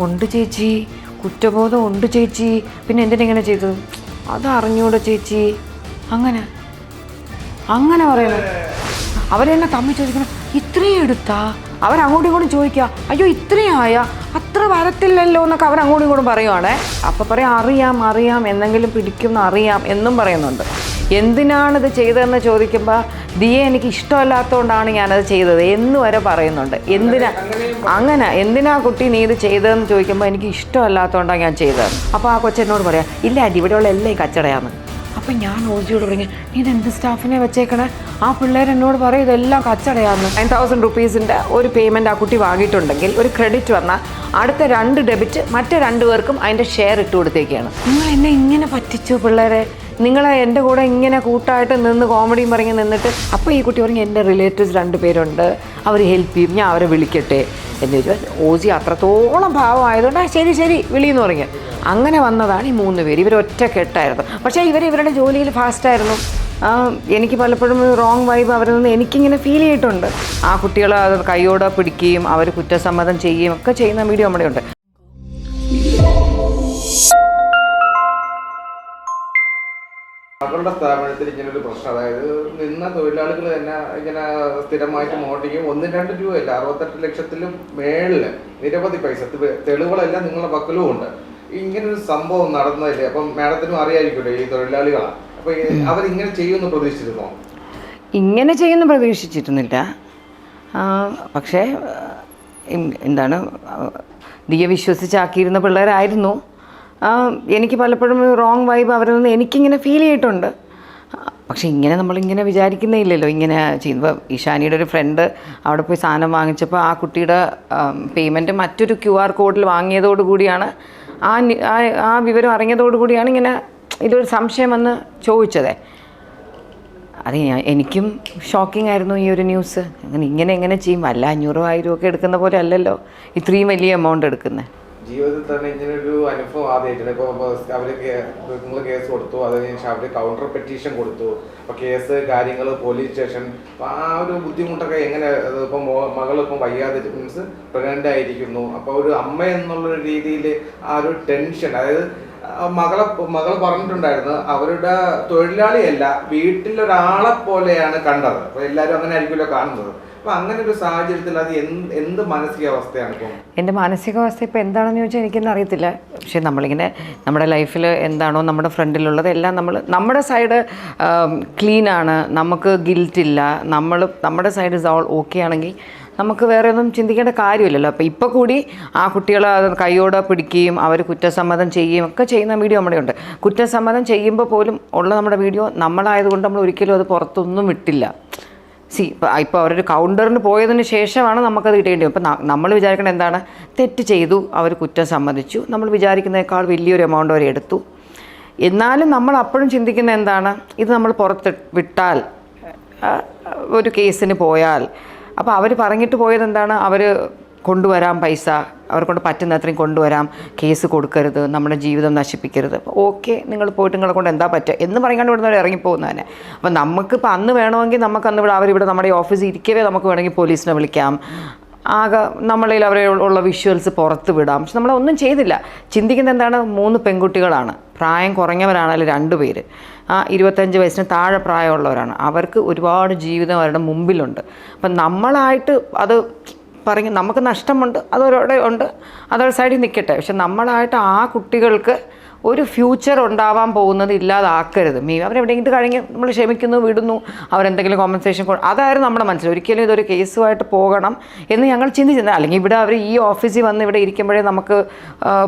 ഉണ്ട് ചേച്ചി കുറ്റബോധം ഉണ്ട് ചേച്ചി. പിന്നെ എന്തിനാ ഇങ്ങനെ ചെയ്തത്? അത് അറിഞ്ഞൂടെ ചേച്ചി. അങ്ങനെ. അങ്ങനെ പറയണം. അവരെന്നെ തമ്മിൽ ചോദിക്കണം ഇത്രയും എടുത്താ? അവരങ്ങോട്ടും ഇങ്ങോട്ടും ചോദിക്കുക അയ്യോ ഇത്രയും ആയ? അത്ര വരത്തില്ലല്ലോ എന്നൊക്കെ അവരങ്ങോട്ടും ഇങ്ങോട്ടും പറയുവാണേ. അപ്പം പറയാം അറിയാം അറിയാം എന്തെങ്കിലും പിടിക്കും അറിയാം എന്നും പറയുന്നുണ്ട്. എന്തിനാണ് ഇത് ചെയ്തതെന്ന് ചോദിക്കുമ്പോൾ ദിയെ എനിക്ക് ഇഷ്ടമല്ലാത്തതുകൊണ്ടാണ് ഞാനത് ചെയ്തത് എന്ന് വരെ പറയുന്നുണ്ട്. എന്തിനാ അങ്ങനെ എന്തിനാ കുട്ടി നീ ഇത് ചെയ്തതെന്ന് ചോദിക്കുമ്പോൾ എനിക്ക് ഇഷ്ടമല്ലാത്തതുകൊണ്ടാണ് ഞാൻ ചെയ്തത്. അപ്പോൾ ആ കൊച്ചെന്നോട് പറയാം ഇല്ല ആന്റി ഇവിടെയുള്ള എല്ലാം ഈ കച്ചടയാന്ന് അപ്പം ഞാൻ ഓജിയോട് പറഞ്ഞു നീ ഇതെന്ത് സ്റ്റാഫിനെ വെച്ചേക്കണേ? ആ പിള്ളേരെന്നോട് പറയും ഇതെല്ലാം കച്ചടയാന്ന് നയൻ തൗസൻഡ് റുപ്പീസിന്റെ ഒരു പേയ്മെന്റ് ആ കുട്ടി വാങ്ങിയിട്ടുണ്ടെങ്കിൽ ഒരു ക്രെഡിറ്റ് വന്നാൽ അടുത്ത രണ്ട് ഡെബിറ്റ് മറ്റേ രണ്ട് പേർക്കും അതിന്റെ ഷെയർ ഇട്ട് കൊടുത്തേക്കാണ്. നിങ്ങൾ എന്നെ ഇങ്ങനെ പറ്റിച്ചു പിള്ളേരെ? നിങ്ങളെ എന്റെ കൂടെ ഇങ്ങനെ കൂട്ടായിട്ട് നിന്ന് കോമഡിയും പറഞ്ഞ് നിന്നിട്ട് അപ്പോൾ ഈ കുട്ടി പറഞ്ഞു എന്റെ റിലേറ്റീവ്സ് രണ്ട് പേരുണ്ട്. അവർ ഹെൽപ്പ് ചെയ്യും. ഞാൻ അവരെ വിളിക്കട്ടെ. എന്ന് ചോദിച്ചാൽ ഓസി അത്രത്തോളം ഭാവമായതുകൊണ്ട് ആ ശരി ശരി വിളിയെന്ന് പറഞ്ഞു. അങ്ങനെ വന്നതാണ് ഈ മൂന്ന് പേര്. ഇവർ ഒറ്റ കെട്ടായിരുന്നു. പക്ഷേ ഇവർ ഇവരുടെ ജോലിയിൽ ഫാസ്റ്റായിരുന്നു എനിക്ക് പലപ്പോഴും റോങ് വൈബ് അവരിൽ നിന്ന് എനിക്കിങ്ങനെ ഫീൽ ചെയ്തിട്ടുണ്ട്. ആ കുട്ടികളെ കൈയോടെ പിടിക്കുകയും അവർ കുറ്റസമ്മതം ചെയ്യുകയും ഒക്കെ ചെയ്യുന്ന വീഡിയോ നമ്മുടെ ഉണ്ട് അവരുടെ സ്ഥാപനത്തിൽ ഇങ്ങനെ ഒരു പ്രശ്നം. അതായത് നിന്ന തൊഴിലാളികൾ തന്നെ ഇങ്ങനെ സ്ഥിരമായിട്ട് മോട്ടിക്കും ഒന്നും രണ്ട് രൂപയല്ല അറുപത്തെട്ട് ലക്ഷത്തിലും മേളിൽ നിരവധി പൈസ. തെളിവുകളെല്ലാം നിങ്ങളുടെ പക്കലും ഉണ്ട്. ഇങ്ങനൊരു സംഭവം നടന്നതല്ലേ? അപ്പം മാഡത്തിനും അറിയായിരിക്കുമല്ലോ ഈ തൊഴിലാളികളാണ് അപ്പൊ അവരിങ്ങനെ ചെയ്യുമെന്ന് പ്രതീക്ഷിച്ചിരുന്നോ? ഇങ്ങനെ ചെയ്യുന്ന പ്രതീക്ഷിച്ചിരുന്നില്ല. പക്ഷേ എന്താണ് ദിയെ വിശ്വസിച്ചാക്കിയിരുന്ന പിള്ളേരായിരുന്നു. എനിക്ക് പലപ്പോഴും റോങ് വൈബ് അവരിൽ നിന്ന് എനിക്കിങ്ങനെ ഫീൽ ചെയ്തിട്ടുണ്ട്. പക്ഷെ ഇങ്ങനെ നമ്മളിങ്ങനെ വിചാരിക്കുന്നേ ഇങ്ങനെ ചെയ്യുമ്പോൾ ഇഷാനിയുടെ ഒരു ഫ്രണ്ട് അവിടെ പോയി സാധനം വാങ്ങിച്ചപ്പോൾ ആ കുട്ടിയുടെ പേയ്മെന്റ് മറ്റൊരു ക്യു ആർ കോഡിൽ വാങ്ങിയതോടുകൂടിയാണ് ആ ആ- വിവരം അറിഞ്ഞതോടുകൂടിയാണ് ഇങ്ങനെ ഇതൊരു സംശയം വന്ന് ചോദിച്ചതേ. അത് എനിക്കും ഷോക്കിംഗ് ആയിരുന്നു ഈ ഒരു ന്യൂസ് അങ്ങനെ ഇങ്ങനെ എങ്ങനെ ചെയ്യും? അല്ല അഞ്ഞൂറോ ആയിരം ഒക്കെ എടുക്കുന്ന പോലെ അല്ലല്ലോ. ഇത്രയും വലിയ എമൗണ്ട് എടുക്കുന്നത് ജീവിതത്തിൽ തന്നെ ഇങ്ങനെ ഒരു അനുഭവം ആദ്യമായിട്ടുണ്ട് ഇപ്പോൾ അവർ നിങ്ങൾ കേസ് കൊടുത്തു. അതിന് ശേഷം കൗണ്ടർ പെറ്റീഷൻ കൊടുത്തു. അപ്പോൾ കേസ് കാര്യങ്ങൾ പോലീസ് സ്റ്റേഷൻ അപ്പോൾ ആ ഒരു ബുദ്ധിമുട്ടൊക്കെ എങ്ങനെ ഇപ്പം മകൾ ഇപ്പം വയ്യാതെ മീൻസ് പ്രഗ്നന്റ് ആയിരിക്കുന്നു. അപ്പോൾ ഒരു അമ്മ എന്നുള്ള രീതിയിൽ ആ ഒരു ടെൻഷൻ അതായത് മകളെ മകൾ പറഞ്ഞിട്ടുണ്ടായിരുന്നു അവരുടെ തൊഴിലാളിയല്ല വീട്ടിലൊരാളെ പോലെയാണ് കണ്ടത്. അപ്പോൾ എല്ലാവരും അങ്ങനെ ആയിരിക്കുമല്ലോ കാണുന്നത്. അങ്ങനെ ഒരു സാഹചര്യത്തിൽ അത് എന്ത് മാനസികാവസ്ഥയാണ് ഇപ്പം? എന്റെ മാനസികാവസ്ഥ ഇപ്പോൾ എന്താണെന്ന് ചോദിച്ചാൽ എനിക്കൊന്നും അറിയത്തില്ല. പക്ഷേ നമ്മളിങ്ങനെ നമ്മുടെ ലൈഫിൽ എന്താണോ നമ്മുടെ ഫ്രണ്ടിലുള്ളത് എല്ലാം നമ്മൾ നമ്മുടെ സൈഡ് ക്ലീൻ ആണ്. നമുക്ക് ഗിൽറ്റ് ഇല്ല. നമ്മൾ നമ്മുടെ സൈഡ് ഇസ് ഓൾ ഓക്കെ ആണെങ്കിൽ നമുക്ക് വേറെ ഒന്നും ചിന്തിക്കേണ്ട കാര്യമില്ലല്ലോ. അപ്പോൾ ഇപ്പോൾ കൂടി ആ കുട്ടികളെ കൈയോടെ പിടിക്കുകയും അവർ കുറ്റസമ്മതം ചെയ്യുകയും ഒക്കെ ചെയ്യുന്ന വീഡിയോ നമ്മുടെ ഉണ്ട്. കുറ്റസമ്മതം ചെയ്യുമ്പോൾ പോലും ഉള്ള നമ്മുടെ വീഡിയോ നമ്മളായതുകൊണ്ട് നമ്മൾ ഒരിക്കലും അത് പുറത്തൊന്നും വിട്ടില്ല. സി ഇപ്പോൾ അവരൊരു കൗണ്ടറിന് പോയതിന് ശേഷമാണ് നമുക്കത് കിട്ടേണ്ടത് ഇപ്പം നമ്മൾ വിചാരിക്കേണ്ടത് എന്താണ്? തെറ്റ് ചെയ്തു അവർ കുറ്റം സമ്മതിച്ചു. നമ്മൾ വിചാരിക്കുന്നതിനേക്കാൾ വലിയൊരു എമൗണ്ട് അവർ എടുത്തു. എന്നാലും നമ്മൾ അപ്പോഴും ചിന്തിക്കുന്നത് എന്താണ്? ഇത് നമ്മൾ പുറത്ത് വിട്ടാൽ ഒരു കേസിന് പോയാൽ. അപ്പോൾ അവർ പറഞ്ഞിട്ട് പോയത് എന്താണ്? അവർ കൊണ്ടുവരാം പൈസ. അവർക്കൊണ്ട് കൊണ്ട് പറ്റുന്ന അത്രയും കൊണ്ടുവരാം. കേസ് കൊടുക്കരുത്. നമ്മുടെ ജീവിതം നശിപ്പിക്കരുത്. ഓക്കെ നിങ്ങൾ പോയിട്ട് നിങ്ങളെ കൊണ്ട് എന്താ പറ്റുക എന്ന് പറയാണ്ട് ഇവിടെ നിന്ന് ഇറങ്ങിപ്പോകുന്ന തന്നെ. അപ്പം നമുക്കിപ്പോൾ അന്ന് വേണമെങ്കിൽ നമുക്ക് അന്ന് ഇവിടെ അവരിവിടെ നമ്മുടെ ഓഫീസിൽ ഇരിക്കവേ നമുക്ക് വേണമെങ്കിൽ പോലീസിനെ വിളിക്കാം. ആകെ നമ്മളിൽ അവരെ ഉള്ള വിഷ്വൽസ് പുറത്ത് വിടാം. പക്ഷെ നമ്മളൊന്നും ചെയ്തില്ല. ചിന്തിക്കുന്നത് എന്താണ്? മൂന്ന് പെൺകുട്ടികളാണ്. പ്രായം കുറഞ്ഞവരാണല്ലോ രണ്ടുപേര് ആ ഇരുപത്തഞ്ച് വയസ്സിന് താഴെ പ്രായമുള്ളവരാണ്. അവർക്ക് ഒരുപാട് ജീവിതം അവരുടെ മുമ്പിലുണ്ട്. അപ്പം നമ്മളായിട്ട് അത് പറഞ്ഞ് നമുക്ക് നഷ്ടമുണ്ട് അതവരുടെ ഉണ്ട് അതൊരു സൈഡിൽ നിൽക്കട്ടെ. പക്ഷെ നമ്മളായിട്ട് ആ കുട്ടികൾക്ക് ഒരു ഫ്യൂച്ചർ ഉണ്ടാവാൻ പോകുന്നത് ഇല്ലാതാക്കരുത്. മീ അവരെവിടെയെങ്കിലും കഴിഞ്ഞ് നമ്മൾ ക്ഷമിക്കുന്നു വിടുന്നു അവരെന്തെങ്കിലും കോമ്പൻസേഷൻ അതായിരുന്നു നമ്മുടെ മനസ്സിൽ. ഒരിക്കലും ഇതൊരു കേസുമായിട്ട് പോകണം എന്ന് ഞങ്ങൾ ചിന്തിച്ചിരുന്നത് അല്ലെങ്കിൽ ഇവിടെ അവർ ഈ ഓഫീസിൽ വന്ന് ഇവിടെ ഇരിക്കുമ്പോഴേ നമുക്ക്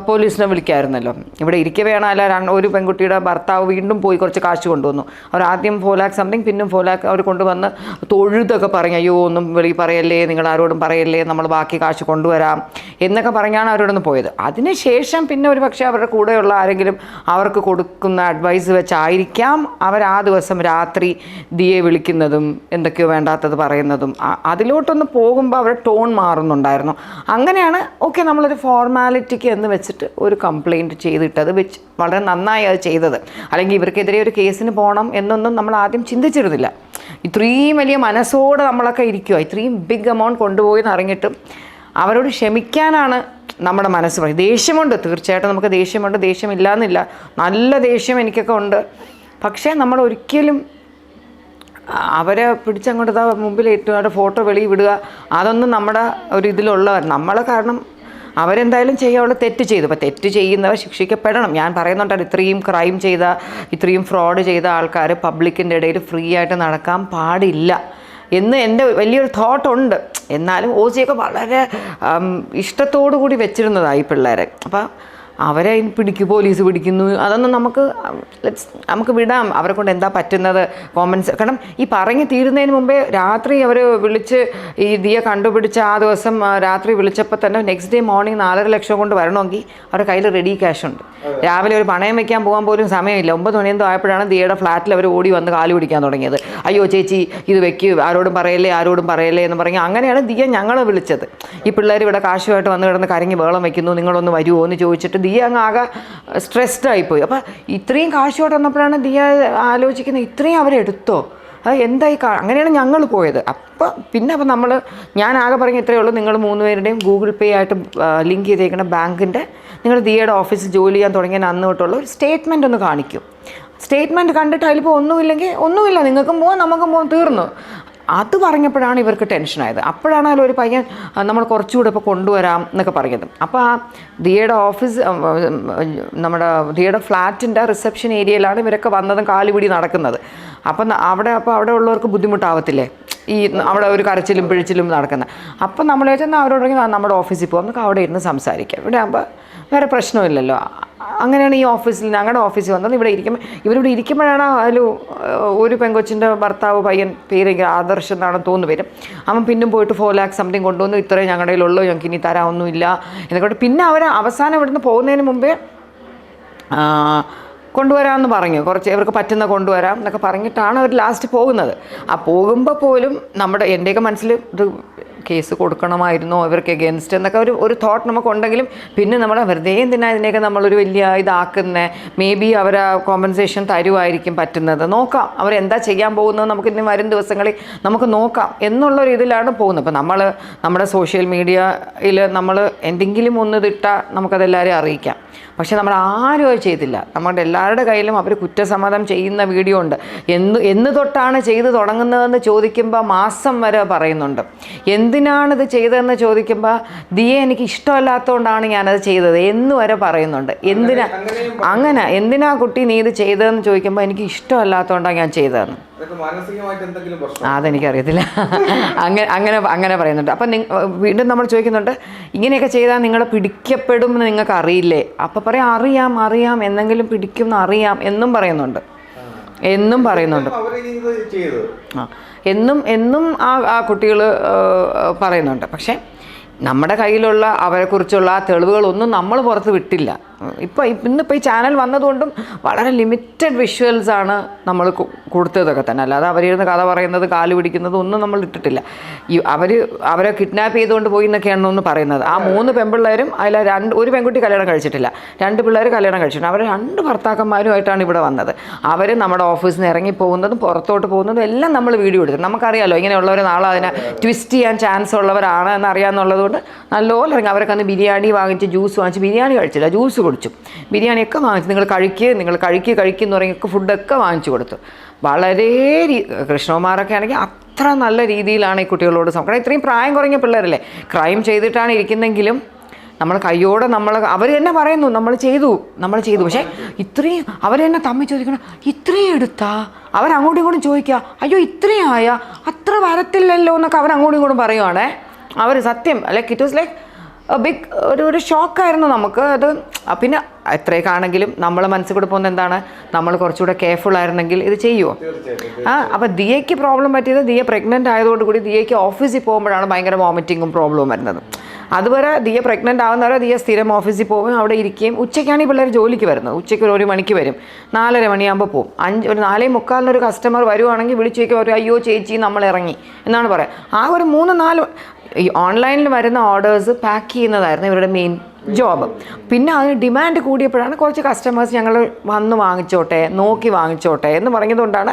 പോലീസിനെ വിളിക്കാമായിരുന്നല്ലോ ഇവിടെ ഇരിക്കവേണം അല്ല ഒരു പെൺകുട്ടിയുടെ ഭർത്താവ് വീണ്ടും പോയി കുറച്ച് കാശ് കൊണ്ടുവന്നു. അവർ ആദ്യം ഫോർ ലാക്ക് സംതിങ് പിന്നും ഫോർ ലാക്ക് അവർ കൊണ്ടുവന്ന് തൊഴുതൊക്കെ പറഞ്ഞു അയ്യോ ഒന്നും വെളി പറയല്ലേ നിങ്ങൾ ആരോടും പറയല്ലേ നമ്മൾ ബാക്കി കാശ് കൊണ്ടുവരാം എന്നൊക്കെ പറഞ്ഞാണ് അവരോടൊന്ന് പോയത്. അതിനുശേഷം പിന്നെ ഒരു പക്ഷേ അവരുടെ കൂടെയുള്ള ആരെങ്കിലും അവർക്ക് കൊടുക്കുന്ന അഡ്വൈസ് വെച്ചായിരിക്കാം അവർ ആ ദിവസം രാത്രി ദിയെ വിളിക്കുന്നതും എന്തൊക്കെയോ വേണ്ടാത്തത് പറയുന്നതും. അതിലോട്ടൊന്ന് പോകുമ്പോൾ അവരുടെ ടോൺ മാറുന്നുണ്ടായിരുന്നു. അങ്ങനെയാണ് ഓക്കെ നമ്മളൊരു ഫോർമാലിറ്റിക്ക് എന്ന് വെച്ചിട്ട് ഒരു കംപ്ലയിന്റ് ചെയ്തിട്ടത് വെച്ച് വളരെ നന്നായി അത് ചെയ്തത്. അല്ലെങ്കിൽ ഇവർക്കെതിരെ ഒരു കേസിന് പോകണം എന്നൊന്നും നമ്മൾ ആദ്യം ചിന്തിച്ചിരുന്നില്ല. ഇത്രയും വലിയ മനസ്സോടെ നമ്മളൊക്കെ ഇരിക്കുക ഇത്രയും ബിഗ് എമൗണ്ട് കൊണ്ടുപോയി എന്നറിഞ്ഞിട്ടും അവരോട് ക്ഷമിക്കാനാണ് നമ്മുടെ മനസ്സ് പറയും. ദേഷ്യമുണ്ട്. തീർച്ചയായിട്ടും നമുക്ക് ദേഷ്യമുണ്ട്. ദേഷ്യമില്ല എന്നില്ല നല്ല ദേഷ്യം എനിക്കൊക്കെ ഉണ്ട്. പക്ഷേ നമ്മൾ ഒരിക്കലും അവരെ പിടിച്ചങ്ങോട്ട് മുമ്പിൽ ഏറ്റവും അവരുടെ ഫോട്ടോ വെളിയിൽ വിടുക. അതൊന്നും നമ്മുടെ ഒരു ഇതിലുള്ളവർ നമ്മളെ കാരണം അവരെന്തായാലും ചെയ്യാനുള്ള തെറ്റ് ചെയ്തു. അപ്പോൾ തെറ്റ് ചെയ്യുന്നവർ ശിക്ഷിക്കപ്പെടണം. ഞാൻ പറയുന്നുണ്ട് ഇത്രയും ക്രൈം ചെയ്ത ഇത്രയും ഫ്രോഡ് ചെയ്ത ആൾക്കാർ പബ്ലിക്കിന്റെ ഇടയിൽ ഫ്രീ ആയിട്ട് നടക്കാൻ പാടില്ല. എന്ന് എന്റെ വലിയൊരു തോട്ടുണ്ട് എന്നാലും ഓസിയൊക്കെ വളരെ ഇഷ്ടത്തോടു കൂടി വെച്ചിരുന്നതായി പിള്ളേരെ. അപ്പോൾ അവരെ പിടിക്കു പോലീസ് പിടിക്കുന്നു. അതൊന്നും നമുക്ക് നമുക്ക് വിടാം. അവരെ കൊണ്ട് എന്താ പറ്റുന്നത്? കോമൻസ് കാരണം ഈ പറഞ്ഞു തീരുന്നതിന് മുമ്പേ രാത്രി അവർ വിളിച്ച് ഈ ദിയ കണ്ടുപിടിച്ച ആ ദിവസം രാത്രി വിളിച്ചപ്പോൾ തന്നെ നെക്സ്റ്റ് ഡേ മോർണിംഗ് നാലര ലക്ഷം കൊണ്ട് വരണമെങ്കിൽ അവരുടെ കയ്യിൽ റെഡി ക്യാഷ് ഉണ്ട്. രാവിലെ ഒരു പണയം വെക്കാൻ പോകാൻ പോലും സമയമില്ല. ഒമ്പത് മണിയെന്തോ ആയപ്പോഴാണ് ദിയയുടെ ഫ്ലാറ്റിൽ അവർ ഓടി വന്ന് കാൽ പിടിക്കാൻ തുടങ്ങിയത്. അയ്യോ ചേച്ചി ഇത് വെക്കൂ. ആരോടും പറയല്ലേ ആരോടും പറയല്ലേ എന്ന് പറഞ്ഞ് അങ്ങനെയാണ് ദിയ ഞങ്ങളെ വിളിച്ചത്. ഈ പിള്ളേർ ഇവിടെ കാശുമായിട്ട് വന്ന് കിടന്ന് കരങ്ങി വേളം വെക്കുന്നു. നിങ്ങളൊന്ന് വരുമോ എന്ന് ചോദിച്ചിട്ട് ദിയ അങ്ങ് ആകെ സ്ട്രെസ്ഡ് ആയിപ്പോയി. അപ്പോൾ ഇത്രയും കാശുമായിട്ട് വന്നപ്പോഴാണ് ദിയ ആലോചിക്കുന്നത് ഇത്രയും അവരെടുത്തോ അത് എന്തായി കാ? അങ്ങനെയാണ് ഞങ്ങൾ പോയത്. അപ്പം പിന്നെ അപ്പം നമ്മൾ ഞാൻ ആകെ പറഞ്ഞ ഇത്രയേ ഉള്ളൂ. നിങ്ങൾ മൂന്ന് പേരുടെയും ഗൂഗിൾ പേ ആയിട്ട് ലിങ്ക് ചെയ്തേക്കുന്ന ബാങ്കിന്റെ നിങ്ങൾ ദിയയുടെ ഓഫീസിൽ ജോലി ചെയ്യാൻ തുടങ്ങിയ അന്ന് തൊട്ടുള്ള ഒരു സ്റ്റേറ്റ്മെന്റ് ഒന്ന് കാണിക്കും. സ്റ്റേറ്റ്മെന്റ് കണ്ടിട്ട് അതിലിപ്പോൾ ഒന്നുമില്ലെങ്കിൽ ഒന്നുമില്ല. നിങ്ങൾക്കും പോകാം നമുക്കും പോകാം തീർന്നു. അത് പറഞ്ഞപ്പോഴാണ് ഇവർക്ക് ടെൻഷനായത് അപ്പോഴാണ് ഒരു പയ്യൻ നമ്മൾ കുറച്ചുകൂടെ ഇപ്പോൾ കൊണ്ടുവരാം എന്നൊക്കെ പറഞ്ഞത്. അപ്പോൾ ആ ദിയയുടെ ഓഫീസ് നമ്മുടെ ദിയയുടെ ഫ്ലാറ്റിന്റെ റിസപ്ഷൻ ഏരിയയിലാണ് ഇവരൊക്കെ വന്നതും കാലുപിടി നടക്കുന്നത്. അപ്പം അവിടെ അപ്പോൾ അവിടെ ഉള്ളവർക്ക് ബുദ്ധിമുട്ടാവത്തില്ലേ? ഈ അവിടെ ഒരു കരച്ചിലും പിഴിച്ചിലും നടക്കുന്നത് അപ്പം നമ്മൾ ചോദിച്ചാൽ അവരോടെങ്കിൽ നമ്മുടെ ഓഫീസിൽ പോകാം നമുക്ക് അവിടെ ഇരുന്ന് സംസാരിക്കാം. ഇവിടെ ആകുമ്പോൾ വേറെ പ്രശ്നമില്ലല്ലോ. അങ്ങനെയാണ് ഈ ഓഫീസിൽ ഞങ്ങളുടെ ഓഫീസിൽ വന്നത്. ഇവിടെ ഇരിക്കുമ്പോൾ ഇവരിവിടെ ഇരിക്കുമ്പോഴാണ് അതിൽ ഒരു പെങ്കൊച്ചിന്റെ ഭർത്താവ് പയ്യൻ പേര് ആദർശം എന്നാണ് തോന്നുന്നു പേര് അവൻ പിന്നും പോയിട്ട് ഫോർ ലാക്ക് സംതിങ് കൊണ്ടുവന്നു ഇത്രയും ഞങ്ങളുടെ കയ്യിലുള്ളൂ ഞങ്ങൾക്ക് ഇനി തരാമൊന്നുമില്ല എന്നൊക്കെ പിന്നെ അവർ അവസാനം ഇവിടുന്ന് പോകുന്നതിന് മുമ്പേ കൊണ്ടുവരാമെന്ന് പറഞ്ഞു. കുറച്ച് ഇവർക്ക് പറ്റുന്ന കൊണ്ടുവരാം എന്നൊക്കെ പറഞ്ഞിട്ടാണ് അവർ ലാസ്റ്റ് പോകുന്നത്. ആ പോകുമ്പോൾ പോലും നമ്മുടെ എന്റെയൊക്കെ മനസ്സിൽ ഇത് കേസ് കൊടുക്കണമായിരുന്നോ? ഇവർക്ക് എഗെൻസ്റ്റ് എന്നൊക്കെ ഒരു ഒരു തോട്ട് നമുക്കുണ്ടെങ്കിലും പിന്നെ നമ്മൾ വെറുതെ എന്തിനാ ഇതിനെയൊക്കെ നമ്മളൊരു വലിയ ഇതാക്കുന്നത് മേ ബി അവർ കോമ്പൻസേഷൻ തരുമായിരിക്കും പറ്റുന്നത്. നോക്കാം. അവരെന്താ ചെയ്യാൻ പോകുന്നത് നമുക്ക് ഇനി വരും ദിവസങ്ങളിൽ നമുക്ക് നോക്കാം എന്നുള്ള ഒരു ഇതിലാണ് പോകുന്നത്. അപ്പോൾ നമ്മൾ നമ്മുടെ സോഷ്യൽ മീഡിയയിൽ നമ്മൾ എന്തെങ്കിലും ഒന്ന് ഇതിട്ടാൽ നമുക്കതെല്ലാവരെയും അറിയിക്കാം. പക്ഷെ നമ്മൾ ആരും അത് ചെയ്തില്ല. നമ്മുടെ എല്ലാവരുടെ കയ്യിലും അവർ കുറ്റസമ്മതം ചെയ്യുന്ന വീഡിയോ ഉണ്ട്. എന്ന് എന്ന് തൊട്ടാണ് ചെയ്ത് തുടങ്ങുന്നതെന്ന് ചോദിക്കുമ്പോൾ മാസം വരെ പറയുന്നുണ്ട്. എന്തിനാണിത് ഇത് ചെയ്തതെന്ന് ചോദിക്കുമ്പോൾ ദിയെ എനിക്ക് ഇഷ്ടമല്ലാത്തതുകൊണ്ടാണ് ഞാനത് ചെയ്തത് എന്ന് വരെ പറയുന്നുണ്ട്. എന്തിനാ അങ്ങനെ എന്തിനാ കുട്ടി നീ ഇത് ചെയ്തതെന്ന് ചോദിക്കുമ്പോൾ എനിക്ക് ഇഷ്ടമല്ലാത്തതുകൊണ്ടാണ് ഞാൻ ചെയ്തതെന്ന്. അതെനിക്കറിയത്തില്ല. അങ്ങനെ അങ്ങനെ അങ്ങനെ പറയുന്നുണ്ട്. അപ്പം വീണ്ടും നമ്മൾ ചോദിക്കുന്നുണ്ട് ഇങ്ങനെയൊക്കെ ചെയ്താൽ നിങ്ങൾ പിടിക്കപ്പെടും എന്ന് നിങ്ങൾക്ക് അറിയില്ലേ അപ്പം പറയാം അറിയാം അറിയാം എന്തെങ്കിലും പിടിക്കും അറിയാം എന്നും പറയുന്നുണ്ട്. എന്നും പറയുന്നുണ്ട്. ആ. എന്നും എന്നും ആ ആ കുട്ടികൾ പറയുന്നുണ്ട്. പക്ഷേ നമ്മുടെ കയ്യിലുള്ള അവരെക്കുറിച്ചുള്ള ആ തെളിവുകളൊന്നും നമ്മൾ പുറത്ത് വിട്ടില്ല. ഇപ്പോൾ ഇന്നിപ്പോൾ ഈ ചാനൽ വന്നതുകൊണ്ടും വളരെ ലിമിറ്റഡ് വിഷ്വൽസ് ആണ് നമ്മൾ കൊടുത്തതൊക്കെ തന്നെ. അല്ലാതെ അവരിരുന്ന് കഥ പറയുന്നത് കാൽ പിടിക്കുന്നത് ഒന്നും നമ്മൾ ഇട്ടിട്ടില്ല. ഈ അവർ അവരെ കിഡ്നാപ്പ് ചെയ്തുകൊണ്ട് പോയി എന്നൊക്കെയാണ് ഒന്ന് പറയുന്നത്. ആ മൂന്ന് പെൺപിള്ളേരും അതിൽ രണ്ട് ഒരു പെൺകുട്ടി കല്യാണം കഴിച്ചിട്ടില്ല. രണ്ട് പിള്ളേർ കല്യാണം കഴിച്ചിട്ടുണ്ട്. അവർ രണ്ട് ഭർത്താക്കന്മാരുമായിട്ടാണ് ഇവിടെ വന്നത്. അവർ നമ്മുടെ ഓഫീസിൽ നിന്ന് ഇറങ്ങി പോകുന്നതും പുറത്തോട്ട് പോകുന്നതും എല്ലാം നമ്മൾ വീഡിയോ എടുത്തു നമുക്കറിയാലോ ഇങ്ങനെയുള്ളവർ നാളെ അതിനെ ട്വിസ്റ്റ് ചെയ്യാൻ ചാൻസ് ഉള്ളവരാണ് എന്ന് അറിയാമെന്നുള്ളതുകൊണ്ട് നല്ലപോലെ ഇറങ്ങി അവരൊക്കെ അന്ന് ബിരിയാണി വാങ്ങിച്ച് ജ്യൂസ് വാങ്ങിച്ച് ബിരിയാണി കഴിച്ചില്ല. ജ്യൂസ് കുടിച്ചു ബിരിയാണിയൊക്കെ വാങ്ങിച്ചു. നിങ്ങൾ കഴിക്കുക നിങ്ങൾ കഴിക്കുക എന്ന് പറഞ്ഞൊക്കെ ഫുഡൊക്കെ വാങ്ങിച്ചു കൊടുത്തു. വളരെ കൃഷ്ണകുമാറൊക്കെ ആണെങ്കിൽ അത്ര നല്ല രീതിയിലാണ് ഈ കുട്ടികളോട് കാരണം ഇത്രയും പ്രായം കുറഞ്ഞ പിള്ളേരല്ലേ? ക്രൈം ചെയ്തിട്ടാണ് ഇരിക്കുന്നെങ്കിലും നമ്മൾ കയ്യോടെ നമ്മൾ അവർ തന്നെ പറയുന്നു നമ്മൾ ചെയ്തു നമ്മൾ ചെയ്തു. പക്ഷേ ഇത്രയും അവർ തന്നെ തമ്മിൽ ചോദിക്കണം ഇത്രയും എടുത്താ? അവരങ്ങോട്ടും ഇങ്ങോട്ടും ചോദിക്കുക അയ്യോ ഇത്രയും ആയ? അത്ര വരത്തില്ലല്ലോ എന്നൊക്കെ അവരങ്ങോട്ടും ഇങ്ങോട്ടും പറയുവാണേ. അവർ സത്യം like it was like big ഒരു ഒരു ഷോക്കായിരുന്നു നമുക്ക്. അത് പിന്നെ എത്രയൊക്കെയാണെങ്കിലും നമ്മൾ മനസ്സിൽ കൂടെ പോകുന്ന എന്താണ്? നമ്മൾ കുറച്ചുകൂടെ കെയർഫുൾ ആയിരുന്നെങ്കിൽ ഇത് ചെയ്യുമോ ആ അപ്പോൾ ദിയയ്ക്ക് പ്രോബ്ലം പറ്റിയത് ദിയ പ്രഗ്നന്റ് ആയതുകൊണ്ട് കൂടി ദിയയ്ക്ക് ഓഫീസിൽ പോകുമ്പോഴാണ് ഭയങ്കര വോമിറ്റിങ്ങും പ്രോബ്ലവും വരുന്നത്. അതുവരെ ദിയ പ്രഗ്നന്റ് ആവുന്നവരെ ദിയ സ്ഥിരം ഓഫീസിൽ പോകും അവിടെ ഇരിക്കുകയും. ഉച്ചയ്ക്കാണ് ഈ പിള്ളേർ ജോലിക്ക് വരുന്നത്. ഉച്ചയ്ക്ക് ഒരു ഒരു മണിക്ക് വരും. നാലര മണിയാകുമ്പോൾ പോകും അഞ്ച് ഒരു നാലേ മുക്കാലിനൊരു കസ്റ്റമർ വരുവാണെങ്കിൽ വിളിച്ചു ചോദിക്കും ഒരു അയ്യോ ചേച്ചി നമ്മൾ ഇറങ്ങി. എന്നാണ് പറയുക ആ ഒരു മൂന്ന് നാല് ഈ ഓൺലൈനിൽ വരുന്ന ഓർഡേഴ്സ് പാക്ക് ചെയ്യുന്നതായിരുന്നു ഇവരുടെ മെയിൻ ജോബ് പിന്നെ അതിന് ഡിമാൻഡ് കൂടിയപ്പോഴാണ് കുറച്ച് കസ്റ്റമേഴ്സ് ഞങ്ങൾ വന്ന് വാങ്ങിച്ചോട്ടെ നോക്കി വാങ്ങിച്ചോട്ടെ എന്ന് പറഞ്ഞതുകൊണ്ടാണ്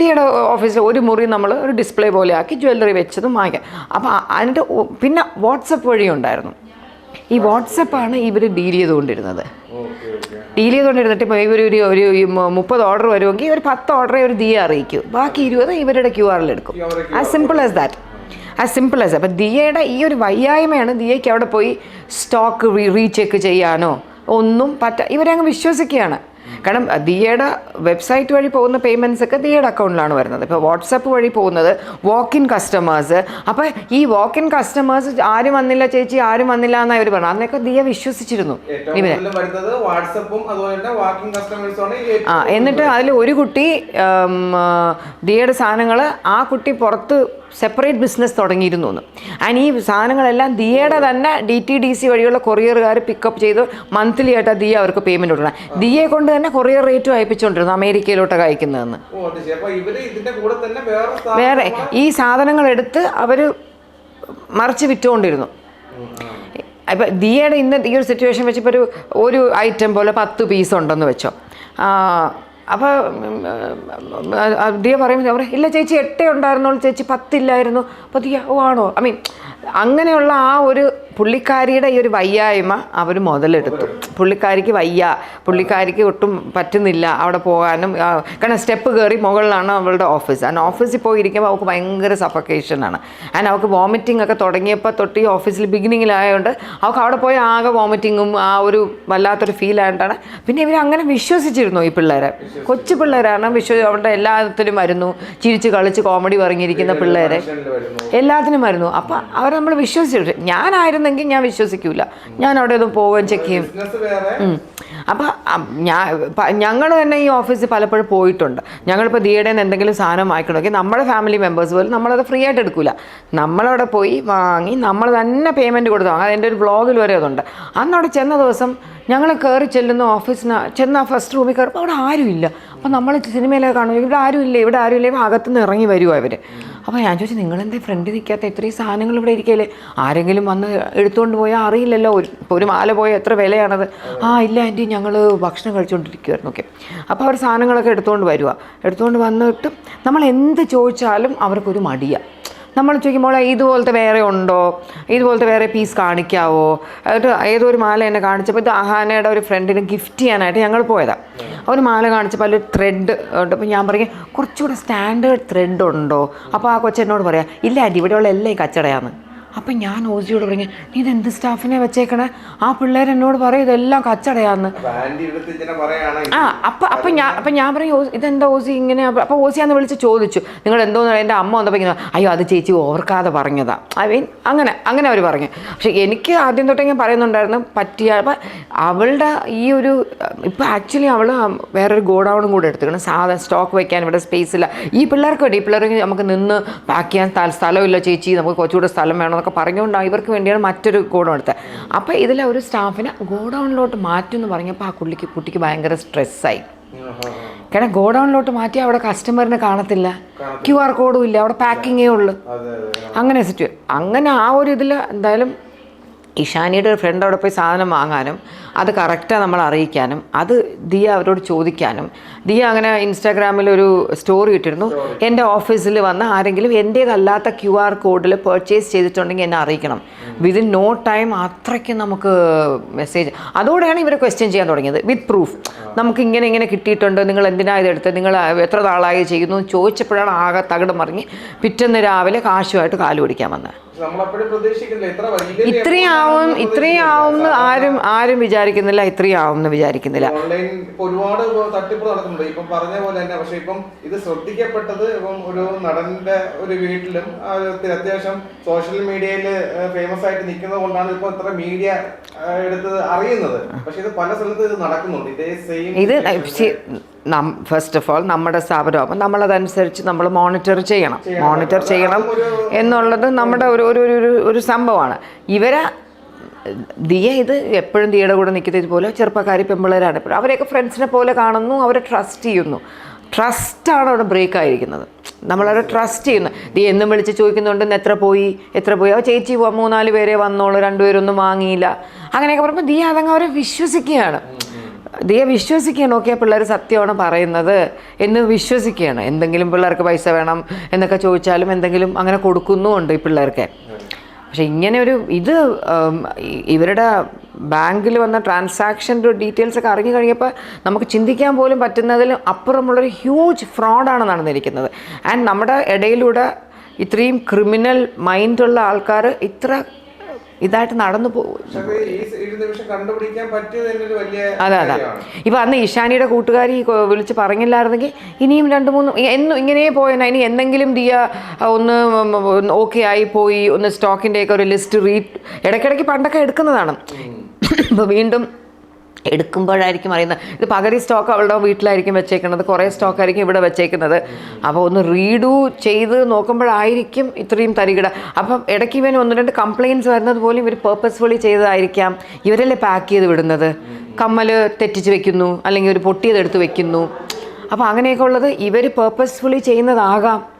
ഡിയുടെ ഓഫീസിൽ ഒരു മുറി നമ്മൾ ഒരു ഡിസ്പ്ലേ പോലെ ആക്കി ജ്വല്ലറി വെച്ചതും വാങ്ങിക്കാം അപ്പോൾ അതിന്റെ പിന്നെ വാട്സപ്പ് വഴി ഉണ്ടായിരുന്നു. ഈ വാട്സപ്പാണ് ഇവർ ഡീൽ ചെയ്തുകൊണ്ടിരുന്നത്. ഡീൽ ചെയ്തുകൊണ്ടിരുന്നിട്ട് ഇപ്പോൾ ഇവർ ഒരു ഒരു മുപ്പത് ഓർഡർ വരുമെങ്കിൽ ഒരു പത്ത് ഓർഡർ ഒരു ദിയെ അറിയിക്കും. ബാക്കി ഇരുപത് ഇവരുടെ ക്യു ആറിൽ എടുക്കും. As simple as that as simple as അപ്പം ദിയയുടെ ഈ ഒരു വയ്യായ്മയാണ് ദിയയ്ക്ക് അവിടെ പോയി സ്റ്റോക്ക് റീചെക്ക് ചെയ്യാനോ ഒന്നും പറ്റ ഇവരങ്ങ് വിശ്വസിക്കുകയാണ്. കാരണം ദിയയുടെ വെബ്സൈറ്റ് വഴി പോകുന്ന പേയ്മെന്റ്സ് ഒക്കെ ദിയയുടെ അക്കൗണ്ടിലാണ് വരുന്നത്. ഇപ്പോൾ വാട്സപ്പ് വഴി പോകുന്നത് വാക്ക് ഇൻ കസ്റ്റമേഴ്സ് അപ്പോൾ ഈ വാക്ക് ഇൻ കസ്റ്റമേഴ്സ് ആരും വന്നില്ല ചേച്ചി ആരും വന്നില്ല എന്നാണ് ഇവർ പറഞ്ഞത്. അന്നൊക്കെ ദിയ വിശ്വസിച്ചിരുന്നു. ഇവരെ. ആ എന്നിട്ട് അതിൽ ഒരു കുട്ടി ദിയയുടെ സാധനങ്ങൾ ആ കുട്ടി പുറത്ത് സെപ്പറേറ്റ് ബിസിനസ് തുടങ്ങിയിരുന്നു എന്ന് ആൻഡ് ഈ സാധനങ്ങളെല്ലാം ദിയയുടെ തന്നെ ഡി ടി ഡി സി വഴിയുള്ള കൊറിയറുകാർ പിക്കപ്പ് ചെയ്ത് മന്ത്ലി ആയിട്ട് ദിയ അവർക്ക് പേയ്മെന്റ് കൊടുക്കണം. ദിയെ കൊണ്ട് തന്നെ കൊറിയർ റേറ്റും അയപ്പിച്ചുകൊണ്ടിരുന്നു അമേരിക്കയിലോട്ടൊക്കെ അയക്കുന്നതെന്ന്. വേറെ ഈ സാധനങ്ങൾ എടുത്ത് അവർ മറിച്ച് വിറ്റുകൊണ്ടിരുന്നു ഇപ്പം ദിയയുടെ ഇന്ന് ഈ ഒരു സിറ്റുവേഷൻ വെച്ചപ്പോൾ ഒരു ഒരു ഐറ്റം പോലെ പത്ത് പീസ് ഉണ്ടെന്ന് വെച്ചോ. അപ്പോൾ ദിയ പറയുമ്പോൾ അവർ ഇല്ല ചേച്ചി എട്ടേ ഉണ്ടായിരുന്നുള്ളൂ ചേച്ചി പത്തില്ലായിരുന്നു. അപ്പോൾ ദിയ ഓ ആണോ? ഐ മീൻ അങ്ങനെയുള്ള ആ ഒരു പുള്ളിക്കാരിയുടെ ഈ ഒരു വയ്യായ്മ അവർ മുതലെടുത്തു. പുള്ളിക്കാരിക്ക് വയ്യ പുള്ളിക്കാരിക്ക് ഒട്ടും പറ്റുന്നില്ല അവിടെ പോകാനും. കാരണം സ്റ്റെപ്പ് കയറി മുകളിലാണ് അവളുടെ ഓഫീസ്. ആൻഡ് ഓഫീസിൽ പോയി ഇരിക്കുമ്പോൾ അവൾക്ക് ഭയങ്കര സഫക്കേഷനാണ് ആൻഡ് അവൾക്ക് വോമിറ്റിംഗ് ഒക്കെ തുടങ്ങിയപ്പോൾ തൊട്ട് ഈ ഓഫീസിൽ ബിഗിനിങ്ങിലായതുകൊണ്ട് അവൾക്ക് അവിടെ പോയി ആകെ വോമിറ്റിങ്ങും ആ ഒരു വല്ലാത്തൊരു ഫീൽ ആയിട്ടാണ് പിന്നെ ഇവർ അങ്ങനെ വിശ്വസിച്ചിരുന്നു ഈ പിള്ളേരെ. കൊച്ചു പിള്ളേരാണ്. വിശ്വ അവരുടെ എല്ലാത്തിലും വരുന്നു. ചിരിച്ച് കളിച്ച് കോമഡി പറഞ്ഞിരിക്കുന്ന പിള്ളേരെ. എല്ലാത്തിനും വരുന്നു. അപ്പം അവർ നമ്മൾ വിശ്വസിച്ചു ഞാനായിരുന്നെങ്കിൽ ഞാൻ വിശ്വസിക്കൂല. ഞാൻ അവിടെ ഒന്ന് പോവുകയും ചെക്ക് ചെയ്യും. അപ്പൊ ഞാൻ ഞങ്ങൾ തന്നെ ഈ ഓഫീസിൽ പലപ്പോഴും പോയിട്ടുണ്ട്. ഞങ്ങളിപ്പോൾ നിന്ന് എന്തെങ്കിലും സാധനം വാങ്ങിക്കണമെങ്കിൽ നമ്മുടെ ഫാമിലി മെമ്പേഴ്സ് പോലും നമ്മളത് ഫ്രീ ആയിട്ട് എടുക്കില്ല നമ്മളവിടെ പോയി വാങ്ങി നമ്മൾ തന്നെ പേയ്മെന്റ് കൊടുത്ത് വാങ്ങാം. അതിന്റെ ഒരു ബ്ലോഗിൽ വരെ അതുണ്ട്. അന്നവിടെ ചെന്ന ദിവസം ഞങ്ങൾ കയറി ചെല്ലുന്ന ഓഫീസിന് ചെന്ന ഫസ്റ്റ് റൂമിൽ കയറുമ്പോൾ അവിടെ ആരുമില്ല. അപ്പോൾ നമ്മൾ സിനിമയിലൊക്കെ കാണുമ്പോൾ ഇവിടെ ആരുമില്ല ഇവിടെ ആരുമില്ല അകത്തുനിന്ന് ഇറങ്ങി വരുമോ അവർ അപ്പോൾ ഞാൻ ചോദിച്ചു നിങ്ങളെന്തേ ഫ്രണ്ട് നിൽക്കാത്ത ഇത്രയും സാധനങ്ങൾ ഇവിടെ ഇരിക്കല്ലേ ആരെങ്കിലും വന്ന് എടുത്തുകൊണ്ട് പോയാൽ അറിയില്ലല്ലോ. ഒരു ഒരു മാല പോയാൽ എത്ര വിലയാണത്? ആ ഇല്ല ആന്റി ഞങ്ങൾ ഭക്ഷണം കഴിച്ചുകൊണ്ടിരിക്കുമായിരുന്നു ഓക്കെ. അപ്പോൾ അവർ സാധനങ്ങളൊക്കെ എടുത്തുകൊണ്ട് വരുക എടുത്തുകൊണ്ട് വന്നിട്ട് നമ്മൾ എന്ത് ചോദിച്ചാലും അവർക്കൊരു മടിയാണ് നമ്മൾ ചോദിക്കുമ്പോൾ ഇതുപോലത്തെ വേറെ ഉണ്ടോ? ഇതുപോലത്തെ വേറെ പീസ് കാണിക്കാവോ? എന്നിട്ട് ഏതോ ഒരു മാല എന്നെ കാണിച്ചപ്പോൾ ഇത് അഹാനയുടെ ഒരു ഫ്രണ്ടിന് ഗിഫ്റ്റ് ചെയ്യാനായിട്ട് ഞങ്ങൾ പോയതാണ് അവർ മാല കാണിച്ചപ്പോൾ അതിൽ ത്രെഡ് ഉണ്ട്. അപ്പോൾ ഞാൻ പറയും കുറച്ചുകൂടെ സ്റ്റാൻഡേർഡ് ത്രെഡ് ഉണ്ടോ? അപ്പോൾ ആ കൊച്ചെന്നോട് പറയാം ഇല്ല ആന്റി ഇവിടെയുള്ള എല്ലാം കച്ചടയാണ് അപ്പം ഞാൻ ഓസിയോട് പറഞ്ഞു നീ ഇതെന്ത് സ്റ്റാഫിനെ വെച്ചേക്കണേ? ആ പിള്ളേർ എന്നോട് പറയും ഇതെല്ലാം കച്ചടയാന്ന്. ആ അപ്പം അപ്പം ഞാൻ അപ്പം ഞാൻ പറയും "ഓ, ഇതെന്താ ഓസി ഇങ്ങനെ? അപ്പം ഓസിയാന്ന് വിളിച്ച് ചോദിച്ചു നിങ്ങൾ എന്തോന്ന് എന്റെ അമ്മ വന്നപ്പോൾ ഇങ്ങനെ അയ്യോ അത് ചേച്ചി ഓർക്കാതെ പറഞ്ഞതാ. ഐ മീൻ അങ്ങനെ അങ്ങനെ അവർ പറഞ്ഞു. പക്ഷെ എനിക്ക് ആദ്യം തൊട്ടേ ഞാൻ പറയുന്നുണ്ടായിരുന്നു പറ്റിയ അപ്പം അവളുടെ ഈ ഒരു ഇപ്പം ആക്ച്വലി അവൾ വേറൊരു ഗോഡൗണും കൂടെ എടുത്തിരിക്കണം സാധാ സ്റ്റോക്ക് വയ്ക്കാൻ ഇവിടെ സ്പേസ് ഇല്ല. ഈ പിള്ളേർക്ക് വേണ്ടി ഈ പിള്ളേർക്ക് നമുക്ക് നിന്ന് പാക്ക് ചെയ്യാൻ സ്ഥലമില്ല ചേച്ചി നമുക്ക് കുറച്ചുകൂടെ സ്ഥലം വേണം എന്നൊക്കെ പറഞ്ഞുകൊണ്ടാണ് ഇവർക്ക് വേണ്ടിയാണ് മറ്റൊരു ഗോഡൗൺ എടുത്തത്. അപ്പോൾ ഇതിലെ ഒരു സ്റ്റാഫിനെ ഗോഡൗണിലോട്ട് മാറ്റും എന്ന് പറഞ്ഞപ്പോൾ ആ കുട്ടിക്ക് കുട്ടിക്ക് ഭയങ്കര സ്ട്രെസ്സായി. കാരണം ഗോഡൗണിലോട്ട് മാറ്റി അവിടെ കസ്റ്റമറിനെ കാണത്തില്ല. ക്യു ആർ കോഡും ഇല്ല. അവിടെ പാക്കിങ്ങേ ഉള്ളൂ. അങ്ങനെ സിറ്റുവേഷൻ അങ്ങനെ ആ ഒരു ഇതിൽ എന്തായാലും ഇഷാനിയുടെ ഒരു ഫ്രണ്ട് അവിടെ പോയി സാധനം വാങ്ങാനും അത് കറക്റ്റാണ് നമ്മൾ അറിയിക്കാനും അത് ദിയ അവരോട് ചോദിക്കാനും. ദിയ അങ്ങനെ ഇൻസ്റ്റാഗ്രാമിൽ ഒരു സ്റ്റോറി ഇട്ടിരുന്നു. എന്റെ ഓഫീസിൽ വന്ന് ആരെങ്കിലും എന്റേതല്ലാത്ത ക്യു ആർ കോഡിൽ പർച്ചേസ് ചെയ്തിട്ടുണ്ടെങ്കിൽ എന്നെ അറിയിക്കണം. വിതിൻ നോ ടൈം അത്രയ്ക്ക് നമുക്ക് മെസ്സേജ് അതോടെയാണ് ഇവർ ക്വസ്റ്റ്യൻ ചെയ്യാൻ തുടങ്ങിയത്. വിത്ത് പ്രൂഫ് നമുക്ക് ഇങ്ങനെ ഇങ്ങനെ കിട്ടിയിട്ടുണ്ട്. നിങ്ങൾ എന്തിനാ ഇതെടുത്ത് നിങ്ങൾ എത്ര നാളായി ചെയ്യുന്നു? എന്ന് ചോദിച്ചപ്പോഴാണ് ആകെ തകിടം മറിഞ്ഞ് പിറ്റേന്ന് രാവിലെ കാശുമായിട്ട് കാൽ പിടിക്കാൻ വന്നത്. ഇത്രയും ആവും ഇത്രയും ആവുമെന്ന് ആരും ആരും വിചാരിക്കുന്നില്ല ഇത്രയും ആവും എന്ന് വിചാരിക്കുന്നില്ല. ഓൺലൈൻ ഒരുപാട് തട്ടിപ്പ് നടക്കുന്നുണ്ട്. ഇപ്പം പറഞ്ഞ പോലെ തന്നെ പക്ഷെ ഇപ്പം ഇത് ശ്രദ്ധിക്കപ്പെട്ടത് ഇപ്പം ഒരു നടന്റെ ഒരു വീട്ടിലും അത്യാവശ്യം സോഷ്യൽ മീഡിയയിൽ ഫേമസ് ആയിട്ട് നിൽക്കുന്നത് കൊണ്ടാണ് ഇപ്പൊ ഇത്ര മീഡിയ എടുത്ത് അറിയുന്നത്. പക്ഷെ ഇത് പല സ്ഥലത്ത് ഇത് നടക്കുന്നുണ്ട്. ഇതേ സെയിം ഇത് ഫസ്റ്റ് ഓഫ് ഓൾ നമ്മുടെ സ്ഥാപനമാകുമ്പോൾ നമ്മളതനുസരിച്ച് നമ്മൾ മോണിറ്റർ ചെയ്യണം. മോണിറ്റർ ചെയ്യണം എന്നുള്ളത് നമ്മുടെ ഒരു- ഒരു ഒരു സംഭവമാണ്. ഇവരെ ദിയ ഇത് എപ്പോഴും ദിയയുടെ കൂടെ നിൽക്കുന്നത് ഇതുപോലെ ചെറുപ്പക്കാരി പെമ്പിള്ളേരാണ്. എപ്പോഴും അവരെയൊക്കെ ഫ്രണ്ട്സിനെ പോലെ കാണുന്നു അവരെ ട്രസ്റ്റ് ചെയ്യുന്നു. ട്രസ്റ്റാണ് അവിടെ ബ്രേക്ക് ആയിരിക്കുന്നത്. നമ്മളവരെ ട്രസ്റ്റ് ചെയ്യുന്നു. ദീ എന്നും വിളിച്ച് ചോദിക്കുന്നുണ്ട് "ഇന്ന് എത്ര പോയി? എത്ര പോയി? അവ ചേച്ചി മൂന്നാൽ പേരെ വന്നോളൂ രണ്ടുപേരൊന്നും വാങ്ങിയില്ല. അങ്ങനെയൊക്കെ പറയുമ്പോൾ ദിയ അതങ്ങ് അവരെ വിശ്വസിക്കുകയാണ്. ദിയ വിശ്വസിക്കുകയാണ്. ഓക്കെ പിള്ളേർ സത്യമാണ് പറയുന്നത് എന്ന് വിശ്വസിക്കുകയാണ്. എന്തെങ്കിലും പിള്ളേർക്ക് പൈസ വേണം എന്നൊക്കെ ചോദിച്ചാലും എന്തെങ്കിലും അങ്ങനെ കൊടുക്കുന്നുമുണ്ട് ഈ പിള്ളേർക്ക്. പക്ഷെ ഇങ്ങനെ ഒരു ഇത് ഇവരുടെ ബാങ്കിൽ വന്ന ട്രാൻസാക്ഷന്റെ ഡീറ്റെയിൽസ് ഒക്കെ അറിഞ്ഞു കഴിഞ്ഞപ്പോൾ നമുക്ക് ചിന്തിക്കാൻ പോലും പറ്റുന്നതിലും അപ്പുറമുള്ളൊരു ഹ്യൂജ് ഫ്രോഡാണ് നടന്നിരിക്കുന്നത്. ആൻഡ് നമ്മുടെ ഇടയിലൂടെ ഇത്രയും ക്രിമിനൽ മൈൻഡുള്ള ആൾക്കാർ ഇത്ര ഇതായിട്ട് നടന്നു അതെ അതെ. ഇപ്പൊ അന്ന് ഇഷാനിയുടെ കൂട്ടുകാരി വിളിച്ച് പറഞ്ഞില്ലായിരുന്നെങ്കിൽ ഇനിയും രണ്ട് മൂന്ന് എന്നും ഇങ്ങനെ പോയെന്നാ. ഇനി എന്തെങ്കിലും ദിയ ഒന്ന് ഓക്കെ ആയി പോയി ഒന്ന് സ്റ്റോക്കിന്റെ ഒക്കെ ഒരു ലിസ്റ്റ് റീ ഇടയ്ക്കിടയ്ക്ക് പണ്ടൊക്കെ എടുക്കുന്നതാണ്. ഇപ്പോൾ വീണ്ടും എടുക്കുമ്പോഴായിരിക്കും അറിയുന്നത്. ഇത് പകുതി സ്റ്റോക്ക് അവളുടെ വീട്ടിലായിരിക്കും വെച്ചേക്കുന്നത് കുറേ സ്റ്റോക്ക് ആയിരിക്കും ഇവിടെ വെച്ചേക്കുന്നത്. അപ്പോൾ ഒന്ന് റീഡു ചെയ്ത് നോക്കുമ്പോഴായിരിക്കും ഇത്രയും തരികിട. അപ്പം ഇടയ്ക്ക് ഇവൻ ഒന്ന് രണ്ട് കംപ്ലയിൻസ് വരുന്നത് പോലും ഇവർ പേർപ്പസ്ഫുള്ളി ചെയ്തതായിരിക്കാം. ഇവരല്ലേ പാക്ക് ചെയ്ത് വിടുന്നത്? കമ്മൽ തെറ്റിച്ച് വെക്കുന്നു അല്ലെങ്കിൽ ഒരു പൊട്ടിയത് എടുത്ത് വെക്കുന്നു. അപ്പോൾ അങ്ങനെയൊക്കെ ഉള്ളത് ഇവർ പേർപ്പസ്ഫുള്ളി ചെയ്യുന്നതാകാം.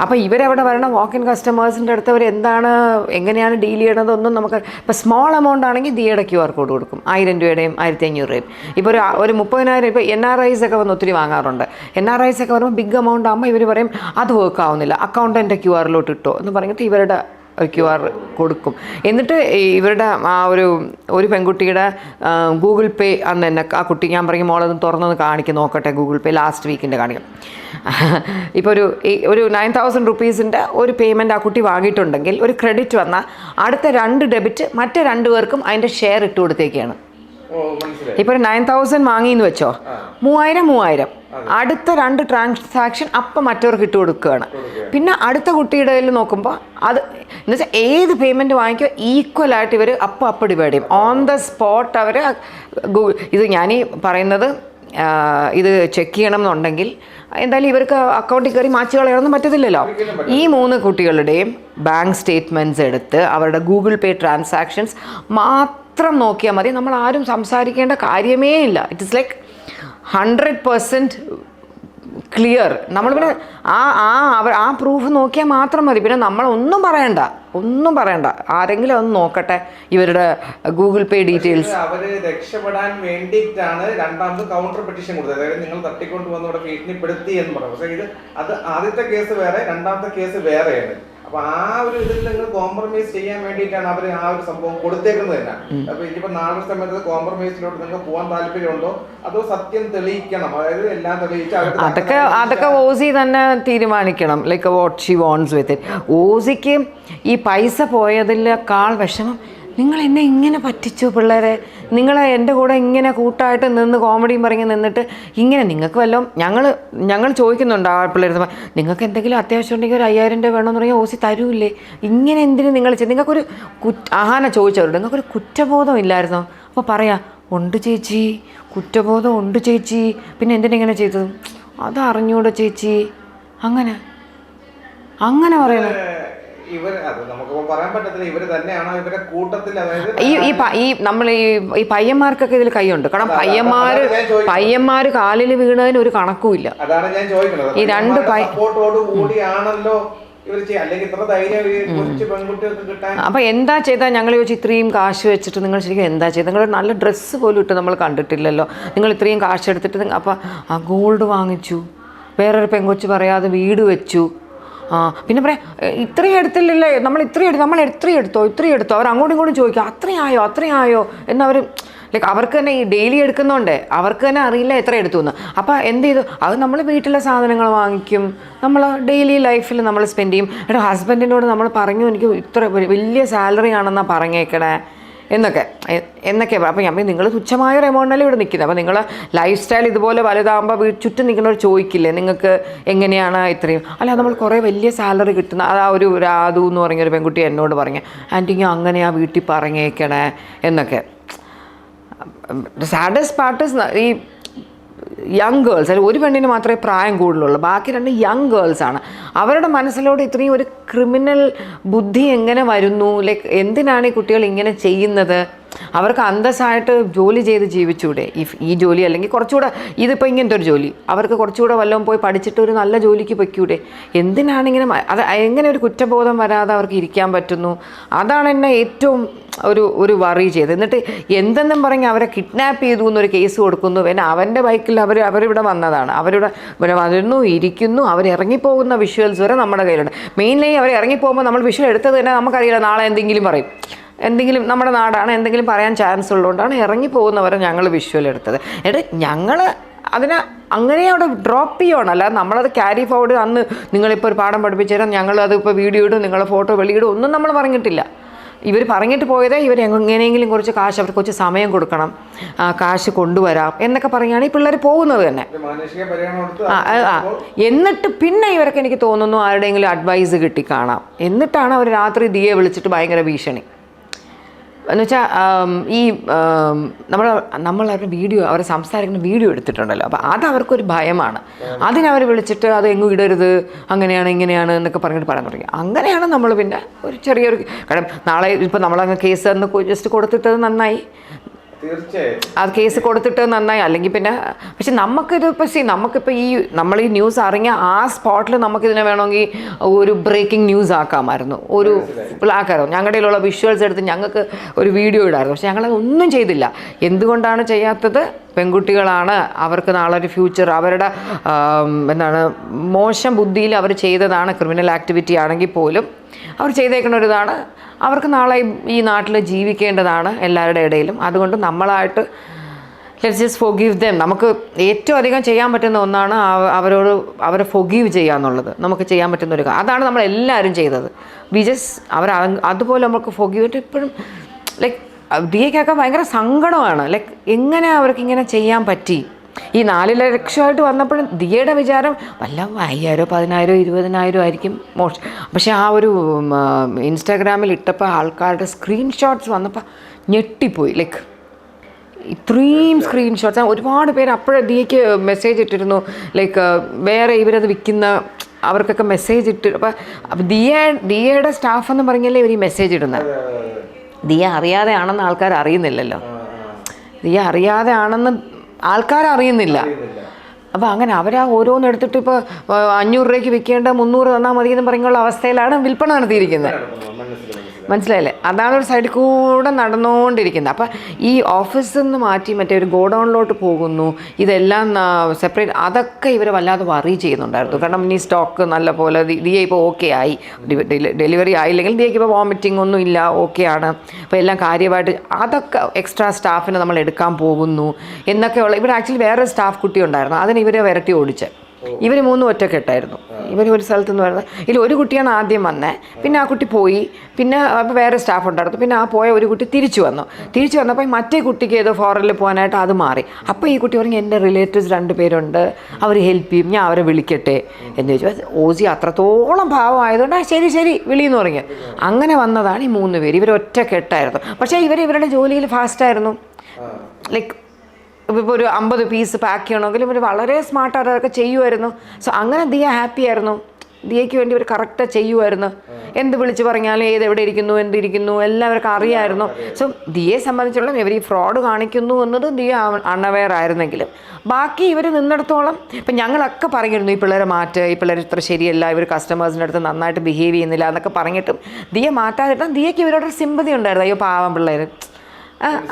അപ്പോൾ ഇവരവിടെ വരണ ഇൻ കസ്റ്റമേഴ്സിന്റെ അടുത്ത് അവർ എന്താണ് എങ്ങനെയാണ് ഡീൽ ചെയ്യണതൊന്നും നമുക്ക് ഇപ്പോൾ സ്മോൾ എമൗണ്ട് ആണെങ്കിൽ ദിയുടെ ക്യു ആർ കോഡ് കൊടുക്കും ആയിരം രൂപയുടെയും ആയിരത്തി അഞ്ഞൂറ് രൂപയും ഒരു ഒരു മുപ്പതിനായിരം ഇപ്പോൾ എൻ ആർ ഐസ് ഒക്കെ വന്ന് ഒത്തിരി വാങ്ങാറുണ്ട്. എൻ ആർ ഐസ് ഒക്കെ വരുമ്പോൾ ബിഗ് എമൗണ്ട് ആകുമ്പോൾ ഇവർ പറയും അത് വർക്ക് ആവുന്നില്ല അക്കൗണ്ടന്റെ ക്യു ആറിലോട്ട് ഇട്ടോ എന്ന് പറഞ്ഞിട്ട് ഇവരുടെ ക്യു ആർ കൊടുക്കും. എന്നിട്ട് ഇവരുടെ ആ ഒരു ഒരു പെൺകുട്ടിയുടെ ഗൂഗിൾ പേ അന്ന് തന്നെ ആ കുട്ടി ഞാൻ പറയും മോളത് തുറന്നൊന്ന് കാണിക്കും നോക്കട്ടെ ഗൂഗിൾ പേ ലാസ്റ്റ് വീക്കിന്റെ കാണിക്കും. ഇപ്പോൾ ഒരു ഒരു നയൻ തൗസൻഡ് റുപ്പീസിന്റെ ഒരു പേയ്മെന്റ് ആ കുട്ടി വാങ്ങിയിട്ടുണ്ടെങ്കിൽ ഒരു ക്രെഡിറ്റ് വന്നാൽ അടുത്ത രണ്ട് ഡെബിറ്റ് മറ്റേ രണ്ട് പേർക്കും അതിന്റെ ഷെയർ ഇട്ട് കൊടുത്തേക്കാണ്. ഇപ്പോൾ ഒരു നയൻ തൗസൻഡ് വാങ്ങി എന്ന് വെച്ചോ മൂവായിരം മൂവായിരം. അടുത്ത രണ്ട് ട്രാൻസാക്ഷൻ അപ്പം മറ്റവർക്ക് ഇട്ട് കൊടുക്കുകയാണ്. പിന്നെ അടുത്ത കുട്ടിയുടെ കയ്യിൽ നോക്കുമ്പോൾ അത് എന്ന് വെച്ചാൽ ഏത് പേയ്മെന്റ് വാങ്ങിക്കോ ഈക്വൽ ആയിട്ട് ഇവർ അപ്പം അപ്പം ഡിവൈഡ് ചെയ്യും. ഓൺ ദ സ്പോട്ട് അവർ ഇത് ഞാനീ പറയുന്നത് ആ, ഇത് ചെക്ക് ചെയ്യണം എന്നുണ്ടെങ്കിൽ എന്തായാലും ഇവർക്ക് അക്കൗണ്ടിൽ കയറി മാച്ച് കളയാനൊന്നും പറ്റത്തില്ലല്ലോ. ഈ മൂന്ന് കുട്ടികളുടെയും ബാങ്ക് സ്റ്റേറ്റ്മെന്റ്സ് എടുത്ത് അവരുടെ ഗൂഗിൾ പേ ട്രാൻസാക്ഷൻസ് മാത്രം നോക്കിയാൽ മതി. നമ്മൾ ആരും സംസാരിക്കേണ്ട കാര്യമേ ഇല്ല. It is like hundred percent clear നമ്മൾ പിന്നെ ആ ആ അവർ ആ പ്രൂഫ് നോക്കിയാൽ മാത്രം മതി. പിന്നെ നമ്മൾ ഒന്നും പറയണ്ട. ഒന്നും പറയണ്ട. ആരെങ്കിലും ഒന്ന് നോക്കട്ടെ ഇവരുടെ ഗൂഗിൾ പേ ഡീറ്റെയിൽസ് അവർ രക്ഷപ്പെടാൻ വേണ്ടിയിട്ടാണ് രണ്ടാമത് കൗണ്ടർ പെറ്റീഷൻ കൊടുത്തത്. അതായത് നിങ്ങൾ തട്ടിക്കൊണ്ട് വന്ന് ഇവിടെ ഭീഷണിപ്പെടുത്തി എന്ന് പറഞ്ഞു. പക്ഷേ ഇത് അത് ആദ്യത്തെ കേസ് വേറെ രണ്ടാമത്തെ കേസ് വേറെയാണ്. അപ്പൊ ആ ഒരു ഇതിൽ നിങ്ങൾ കോംപ്രമൈസ് ചെയ്യാൻ വേണ്ടിയിട്ടാണ് അവർ ആ ഒരു സംഭവം കൊടുത്തേക്കുന്നത് തന്നെ. അപ്പൊ ഇനിയിപ്പോ നാളെ സമയത്ത് കോംപ്രമൈസിലോട്ട് നിങ്ങൾക്ക് പോകാൻ താല്പര്യമുണ്ടോ? അതോ സത്യം തെളിയിക്കണം? അതായത് എല്ലാം തെളിയിച്ച് അതൊക്കെ അതൊക്കെ ഓസി തന്നെ തീരുമാനിക്കണം. Like what she wants with it ഓസിക്ക് ഈ പൈസ പോയതിലേക്കാൾ വിഷമം. നിങ്ങൾ എന്നെ ഇങ്ങനെ പറ്റിച്ചു പിള്ളേരെ. നിങ്ങൾ എന്റെ കൂടെ ഇങ്ങനെ കൂട്ടായിട്ട് നിന്ന് കോമഡിയും പറഞ്ഞ് നിന്നിട്ട് ഇങ്ങനെ നിങ്ങൾക്ക് വല്ലതും ഞങ്ങൾ ഞങ്ങൾ ചോദിക്കുന്നുണ്ട് ആ പിള്ളേരുടെ നിങ്ങൾക്ക് എന്തെങ്കിലും അത്യാവശ്യം ഉണ്ടെങ്കിൽ ഒരു അയ്യായിരം രൂപ വേണമെന്ന് പറഞ്ഞാൽ ഓസി തരൂല്ലേ? ഇങ്ങനെ എന്തിനു നിങ്ങൾ നിങ്ങൾക്കൊരു കുറ്റ ആഹാന ചോദിച്ചവരോട് നിങ്ങൾക്കൊരു കുറ്റബോധം ഇല്ലായിരുന്നോ? അപ്പോൾ പറയാം ഉണ്ട് ചേച്ചി കുറ്റബോധം ഉണ്ട് ചേച്ചി. പിന്നെ എന്തിനാ ചെയ്തത്? അത് അറിഞ്ഞൂടെ ചേച്ചി. അങ്ങനെ? അങ്ങനെ പറയണം. ഇവർ അത് നമുക്കിപ്പോ പറയാൻ പറ്റത്തില്ല തന്നെയാണോ ഇവരെ കൂട്ടത്തിൽ അതായത് ഈ ഈ ഈ നമ്മൾ ഈ ഈ പയ്യന്മാർക്കൊക്കെ ഇതിൽ കൈയുണ്ട്. കാരണം പയ്യന്മാര്. പയ്യന്മാര് കാലിൽ വീണതിന് ഒരു കണക്കുമില്ല അതാണ് ഞാൻ ചോദിക്കുന്നത്. ഈ രണ്ട് സപ്പോർട്ടോട് കൂടിയാണല്ലോ അപ്പോൾ എന്താ ചെയ്താൽ ഞങ്ങൾ ചോദിച്ചു ഇത്രയും കാശ് വെച്ചിട്ട് നിങ്ങൾ ശരിക്കും എന്താ ചെയ്തത് നിങ്ങൾ നല്ല ഡ്രസ്സ് പോലും ഇട്ട് നമ്മൾ കണ്ടിട്ടില്ലല്ലോ. നിങ്ങൾ ഇത്രയും കാശ് എടുത്തിട്ട് അപ്പൊ ആ ഗോൾഡ് വാങ്ങിച്ചു. വേറൊരു പെങ്കൊച്ച് പറയാതെ വീട് വെച്ചു. ആ പിന്നെ പറയാം "എ, ഇത്രയും എടുത്തില്ലല്ലേ നമ്മൾ ഇത്രയും എടുത്തു നമ്മൾ ഇത്രയും എടുത്തോ ഇത്രയും എടുത്തോ അവർ അങ്ങോട്ടും ഇങ്ങോട്ടും ചോദിക്കും അത്രയും ആയോ അത്രയും ആയോ എന്നവർ ലൈക്ക് അവർക്ക് തന്നെ ഈ ഡെയിലി എടുക്കുന്നതുകൊണ്ട് അവർക്ക് തന്നെ അറിയില്ല എത്ര എടുത്തു എന്ന്. അപ്പോൾ എന്ത് ചെയ്തു? അത് നമ്മൾ വീട്ടിലെ സാധനങ്ങൾ വാങ്ങിക്കും നമ്മൾ ഡെയിലി ലൈഫിൽ നമ്മൾ സ്പെൻഡ് ചെയ്യും. എന്റെ ഹസ്ബൻഡിനോട് നമ്മൾ പറഞ്ഞു എനിക്ക് ഇത്ര വലിയ സാലറി ആണെന്നാണ് പറഞ്ഞേക്കണേ. എന്നൊക്കെ എന്നൊക്കെ അപ്പോൾ ഞാൻ നിങ്ങൾ തുച്ഛമായ ഒരു എമൗണ്ടല്ലേ ഇവിടെ നിൽക്കുന്നത് അപ്പോൾ നിങ്ങൾ ലൈഫ് സ്റ്റൈൽ ഇതുപോലെ വലുതാകുമ്പോൾ ചുറ്റും നിൽക്കുന്നവർ ചോദിക്കില്ലേ നിങ്ങൾക്ക് എങ്ങനെയാണ് ഇത്രയും അല്ല നമ്മൾ കുറേ വലിയ സാലറി കിട്ടുന്ന അത് ആ ഒരു രാധു എന്ന് പറഞ്ഞൊരു പെൺകുട്ടി എന്നോട് പറഞ്ഞു ആന്റി ഞാൻ ആ വീട്ടിൽ പറഞ്ഞേക്കണേ എന്നൊക്കെ സാഡസ്റ്റ് പാർട്ട് ഈ യങ് ഗേൾസ് അല്ലെങ്കിൽ ഒരു പെണ്ണിന് മാത്രമേ പ്രായം കൂടുതലുള്ളൂ. ബാക്കി രണ്ട് യങ് ഗേൾസ് ആണ്. അവരുടെ മനസ്സിലൂടെ ഇത്രയും ഒരു ക്രിമിനൽ ബുദ്ധി എങ്ങനെ വരുന്നു? ലൈക്ക് എന്തിനാണ് ഈ കുട്ടികൾ ഇങ്ങനെ ചെയ്യുന്നത്? അവർക്ക് അന്തസ്സായിട്ട് ജോലി ചെയ്ത് ജീവിച്ചൂടെ. ഈ ഈ ജോലി അല്ലെങ്കിൽ കുറച്ചുകൂടെ ഇതിപ്പോൾ ഇങ്ങനത്തെ ഒരു ജോലി. അവർക്ക് കുറച്ചുകൂടെ വല്ലതും പോയി പഠിച്ചിട്ട് ഒരു നല്ല ജോലിക്ക് പൊയ്ക്കൂടെ. എന്തിനാണ് ഇങ്ങനെ അത് എങ്ങനെ ഒരു കുറ്റബോധം വരാതെ അവർക്ക് ഇരിക്കാൻ പറ്റുന്നു? അതാണ് എന്നെ ഏറ്റവും ഒരു ഒരു വറി ചെയ്തത്. എന്നിട്ട് എന്തെന്നും പറഞ്ഞ് അവരെ കിഡ്നാപ്പ് ചെയ്തു എന്നൊരു കേസ് കൊടുക്കുന്നു. പിന്നെ അവന്റെ ബൈക്കിൽ അവർ അവരിവിടെ വന്നതാണ്. അവരിവിടെ ഇവിടെ വരുന്നു ഇരിക്കുന്നു. അവർ ഇറങ്ങിപ്പോകുന്ന വിഷ്വൽസ് വരെ നമ്മുടെ കയ്യിലുണ്ട്. മെയിൻലി അവർ ഇറങ്ങിപ്പോകുമ്പോൾ നമ്മൾ വിഷ്വൽ എടുത്തത് തന്നെ നമുക്കറിയില്ല. നാളെ എന്തെങ്കിലും പറയും. എന്തെങ്കിലും നമ്മുടെ നാടാണ് എന്തെങ്കിലും പറയാൻ ചാൻസ് ഉള്ളതുകൊണ്ടാണ് ഇറങ്ങി പോകുന്നവരെ ഞങ്ങൾ വിഷ്വൽ എടുത്തത്. എന്നിട്ട് ഞങ്ങൾ അതിനെ അങ്ങനെ അവിടെ ഡ്രോപ്പ് ചെയ്യുകയാണ് അല്ലാതെ നമ്മളത് ക്യാരി ഫോർവേഡ് അന്ന് നിങ്ങളിപ്പോൾ ഒരു പാഠം പഠിപ്പിച്ചു തരാം ഞങ്ങളത് ഇപ്പോൾ വീഡിയോ ഇടും നിങ്ങളെ ഫോട്ടോ വെളിയിടും ഒന്നും നമ്മൾ പറഞ്ഞിട്ടില്ല. ഇവർ പറഞ്ഞിട്ട് പോയതേ ഇവർ എങ്ങനെയെങ്കിലും കുറച്ച് കാശ് അവർക്ക് കുറച്ച് സമയം കൊടുക്കണം കാശ് കൊണ്ടുവരാം എന്നൊക്കെ പറഞ്ഞാണ് ഈ പിള്ളേർ പോകുന്നത് തന്നെ. ആ. എന്നിട്ട് പിന്നെ ഇവർക്ക് എനിക്ക് തോന്നുന്നു ആരുടെയെങ്കിലും അഡ്വൈസ് കിട്ടി കാണാം എന്നിട്ടാണ് അവർ രാത്രി ദിയെ വിളിച്ചിട്ട് ഭയങ്കര ഭീഷണി. എന്ന് വെച്ചാൽ ഈ നമ്മൾ നമ്മൾ അവരുടെ വീഡിയോ അവരെ സംസാരിക്കുന്ന വീഡിയോ എടുത്തിട്ടുണ്ടല്ലോ. അപ്പോൾ അത് അവർക്കൊരു ഭയമാണ്. അതിനവർ വിളിച്ചിട്ട് അത് എങ്ങും ഇടരുത് അങ്ങനെയാണ് ഇങ്ങനെയാണ് എന്നൊക്കെ പറഞ്ഞിട്ട് പറയാൻ തുടങ്ങി. അങ്ങനെയാണ് നമ്മൾ പിന്നെ ഒരു ചെറിയൊരു കാരണം നാളെ ഇപ്പോൾ നമ്മളങ്ങ് കേസ് എന്ന് ജസ്റ്റ് കൊടുത്തിട്ടത് നന്നായി. അത് കേസ് കൊടുത്തിട്ട് നന്നായി. അല്ലെങ്കിൽ പിന്നെ പക്ഷെ നമുക്കിത് ഇപ്പം സി നമുക്കിപ്പോൾ ഈ നമ്മൾ ഈ ന്യൂസ് അറിഞ്ഞ ആ സ്പോട്ടിൽ നമുക്കിതിനെ വേണമെങ്കിൽ ഒരു ബ്രേക്കിംഗ് ന്യൂസ് ആക്കാമായിരുന്നു. ഒരു ആക്കാമായിരുന്നു. ഞങ്ങളുടെ ഉള്ള വിഷ്വൽസ് എടുത്ത് ഞങ്ങൾക്ക് ഒരു വീഡിയോ ഇടായിരുന്നു. പക്ഷെ ഞങ്ങളത് ഒന്നും ചെയ്തില്ല. എന്തുകൊണ്ടാണ് ചെയ്യാത്തത്? പെൺകുട്ടികളാണ്. അവർക്ക് നാളെ ഒരു ഫ്യൂച്ചർ. അവരുടെ എന്താണ് മോശം ബുദ്ധിയിൽ അവർ ചെയ്തതാണ് ക്രിമിനൽ ആക്ടിവിറ്റി ആണെങ്കിൽ പോലും അവർ ചെയ്തേക്കുന്ന ഒരു ഇതാണ് അവർക്ക് നാളെ ഈ നാട്ടിൽ ജീവിക്കേണ്ടതാണ് എല്ലാവരുടെ ഇടയിലും. അതുകൊണ്ട് നമ്മളായിട്ട് ലെറ്റ്സ് ജസ്റ്റ് ഫൊഗീവ് ദം നമുക്ക് ഏറ്റവും അധികം ചെയ്യാൻ പറ്റുന്ന ഒന്നാണ് അവരോട് അവരെ ഫൊഗീവ് ചെയ്യുക എന്നുള്ളത്. നമുക്ക് ചെയ്യാൻ പറ്റുന്ന ഒരു അതാണ് നമ്മൾ എല്ലാവരും ചെയ്തത്. വി ജസ്റ്റ് അവർ അതുപോലെ നമുക്ക് ഫൊഗീവ് ഇപ്പോഴും ലൈക്ക് ഡിയൊക്കെ ഭയങ്കര സങ്കടമാണ്. ലൈക്ക് എങ്ങനെ അവർക്ക് ഇങ്ങനെ ചെയ്യാൻ പറ്റി? ഈ നാല് ലക്ഷമായിട്ട് വന്നപ്പോഴും ദിയയുടെ വിചാരം വല്ല അയ്യായിരോ പതിനായിരോ ഇരുപതിനായിരോ ആയിരിക്കും മോശം. പക്ഷേ ആ ഒരു ഇൻസ്റ്റാഗ്രാമിൽ ഇട്ടപ്പോൾ ആൾക്കാരുടെ സ്ക്രീൻഷോട്ട്സ് വന്നപ്പോൾ ഞെട്ടിപ്പോയി. ലൈക്ക് ഇത്രയും സ്ക്രീൻഷോട്ട്സ് ഒരുപാട് പേര് അപ്പോഴേ ദിയയ്ക്ക് മെസ്സേജ് ഇട്ടിരുന്നു. ലൈക്ക് വേറെ ഇവരത് വിൽക്കുന്ന അവർക്കൊക്കെ മെസ്സേജ് ഇട്ട്. അപ്പം ദിയ ദിയയുടെ സ്റ്റാഫ് എന്ന് പറഞ്ഞല്ലേ ഇവർ ഈ മെസ്സേജ് ഇടുന്നത്? ദിയ അറിയാതെ ആണെന്ന് ആൾക്കാർ അറിയുന്നില്ലല്ലോ. ദിയ അറിയാതെ ആണെന്ന് ആൾക്കാർ അറിയുന്നില്ല. അപ്പോൾ അങ്ങനെ അവരാ ഓരോന്ന് എടുത്തിട്ട് ഇപ്പോൾ അഞ്ഞൂറ് രൂപയ്ക്ക് വിൽക്കേണ്ട മുന്നൂറ് തന്നാൽ മതി എന്ന് പറയുന്ന അവസ്ഥയിലാണ് വിൽപ്പന നടത്തിയിരിക്കുന്നത്. മനസ്സിലായില്ലേ? അതാണ് ഒരു സൈഡിൽ കൂടെ നടന്നുകൊണ്ടിരിക്കുന്നത്. അപ്പം ഈ ഓഫീസിൽ നിന്ന് മാറ്റി മറ്റേ ഒരു ഗോഡൗണിലോട്ട് പോകുന്നു ഇതെല്ലാം സെപ്പറേറ്റ് അതൊക്കെ ഇവർ വല്ലാതെ വറി ചെയ്യുന്നുണ്ടായിരുന്നു. കാരണം ഇനി സ്റ്റോക്ക് നല്ല പോലെ ദിയ ഇപ്പോൾ ഓക്കെ ആയി. ഡെലിവറി ആയില്ലെങ്കിൽ ദിയയ്ക്ക് ഇപ്പോൾ വോമിറ്റിംഗ് ഒന്നും ഇല്ല ഓക്കെ ആണ്. അപ്പോൾ എല്ലാം കാര്യമായിട്ട് അതൊക്കെ എക്സ്ട്രാ സ്റ്റാഫിനെ നമ്മൾ എടുക്കാൻ പോകുന്നു എന്നൊക്കെയുള്ള ഇവിടെ ആക്ച്വലി വേറെ സ്റ്റാഫ് കുട്ടി ഉണ്ടായിരുന്നു. അതിന് ഇവരെ വരട്ടി ഓടിച്ച്. ഇവർ മൂന്നും ഒറ്റക്കെട്ടായിരുന്നു. ഇവർ ഒരു സ്ഥലത്ത് നിന്ന് വരുന്നത്. ഇതിൽ ഒരു കുട്ടിയാണ് ആദ്യം വന്നത് പിന്നെ ആ കുട്ടി പോയി. പിന്നെ അപ്പോൾ വേറെ സ്റ്റാഫ് ഉണ്ടായിരുന്നു. പിന്നെ ആ പോയ ഒരു കുട്ടി തിരിച്ചു വന്നു. തിരിച്ചു വന്നപ്പോൾ മറ്റേ കുട്ടിക്ക് ഏതോ ഫോറിനിൽ പോകാനായിട്ട് അത് മാറി. അപ്പോൾ ഈ കുട്ടി പറഞ്ഞു എന്റെ റിലേറ്റീവ്സ് രണ്ട് പേരുണ്ട്. അവർ ഹെൽപ്പ് ചെയ്യും. ഞാൻ അവരെ വിളിക്കട്ടെ. എന്ന് ചോദിച്ചു. ഓസി അത്രത്തോളം ഭാവമായതുകൊണ്ട് ആ ശരി ശരി വിളിയെന്ന് പറഞ്ഞു. അങ്ങനെ വന്നതാണ് ഈ മൂന്ന് പേര്. ഇവർ ഒറ്റക്കെട്ടായിരുന്നു. പക്ഷേ ഇവർ ഇവരുടെ ജോലിയിൽ ഫാസ്റ്റായിരുന്നു ലൈക്ക് ഇപ്പോൾ ഒരു അമ്പത് പീസ് പാക്ക് ചെയ്യണമെങ്കിൽ ഇവർ വളരെ സ്മാർട്ടായിട്ട് അതൊക്കെ ചെയ്യുമായിരുന്നു. സോ അങ്ങനെ ദിയ ഹാപ്പി ആയിരുന്നു. ദിയയ്ക്ക് വേണ്ടി ഇവർ കറക്റ്റ് ചെയ്യുമായിരുന്നു. എന്ത് വിളിച്ച് പറഞ്ഞാലും ഏത് എവിടെ ഇരിക്കുന്നു എന്തിരിക്കുന്നു എല്ലാവർക്കും അറിയായിരുന്നു. സോ ദിയെ സംബന്ധിച്ചോളം ഇവർ ഈ ഫ്രോഡ് കാണിക്കുന്നു എന്നത് ദിയ അണവെയർ ആയിരുന്നെങ്കിലും. ബാക്കി ഇവർ നിന്നിടത്തോളം ഇപ്പം ഞങ്ങളൊക്കെ പറഞ്ഞിരുന്നു ഈ പിള്ളേരെ മാറ്റ് ഈ പിള്ളേർ ഇത്ര ശരിയല്ല ഇവർ കസ്റ്റമേഴ്സിന്റെ അടുത്ത് നന്നായിട്ട് ബിഹേവ് ചെയ്യുന്നില്ല എന്നൊക്കെ പറഞ്ഞിട്ടും ദിയ മാറ്റാതിട്ടാൽ ദിയയ്ക്ക് ഇവരോടൊരു സിമ്പതി ഉണ്ടായിരുന്നു. അയ്യോ പാവം പിള്ളേർ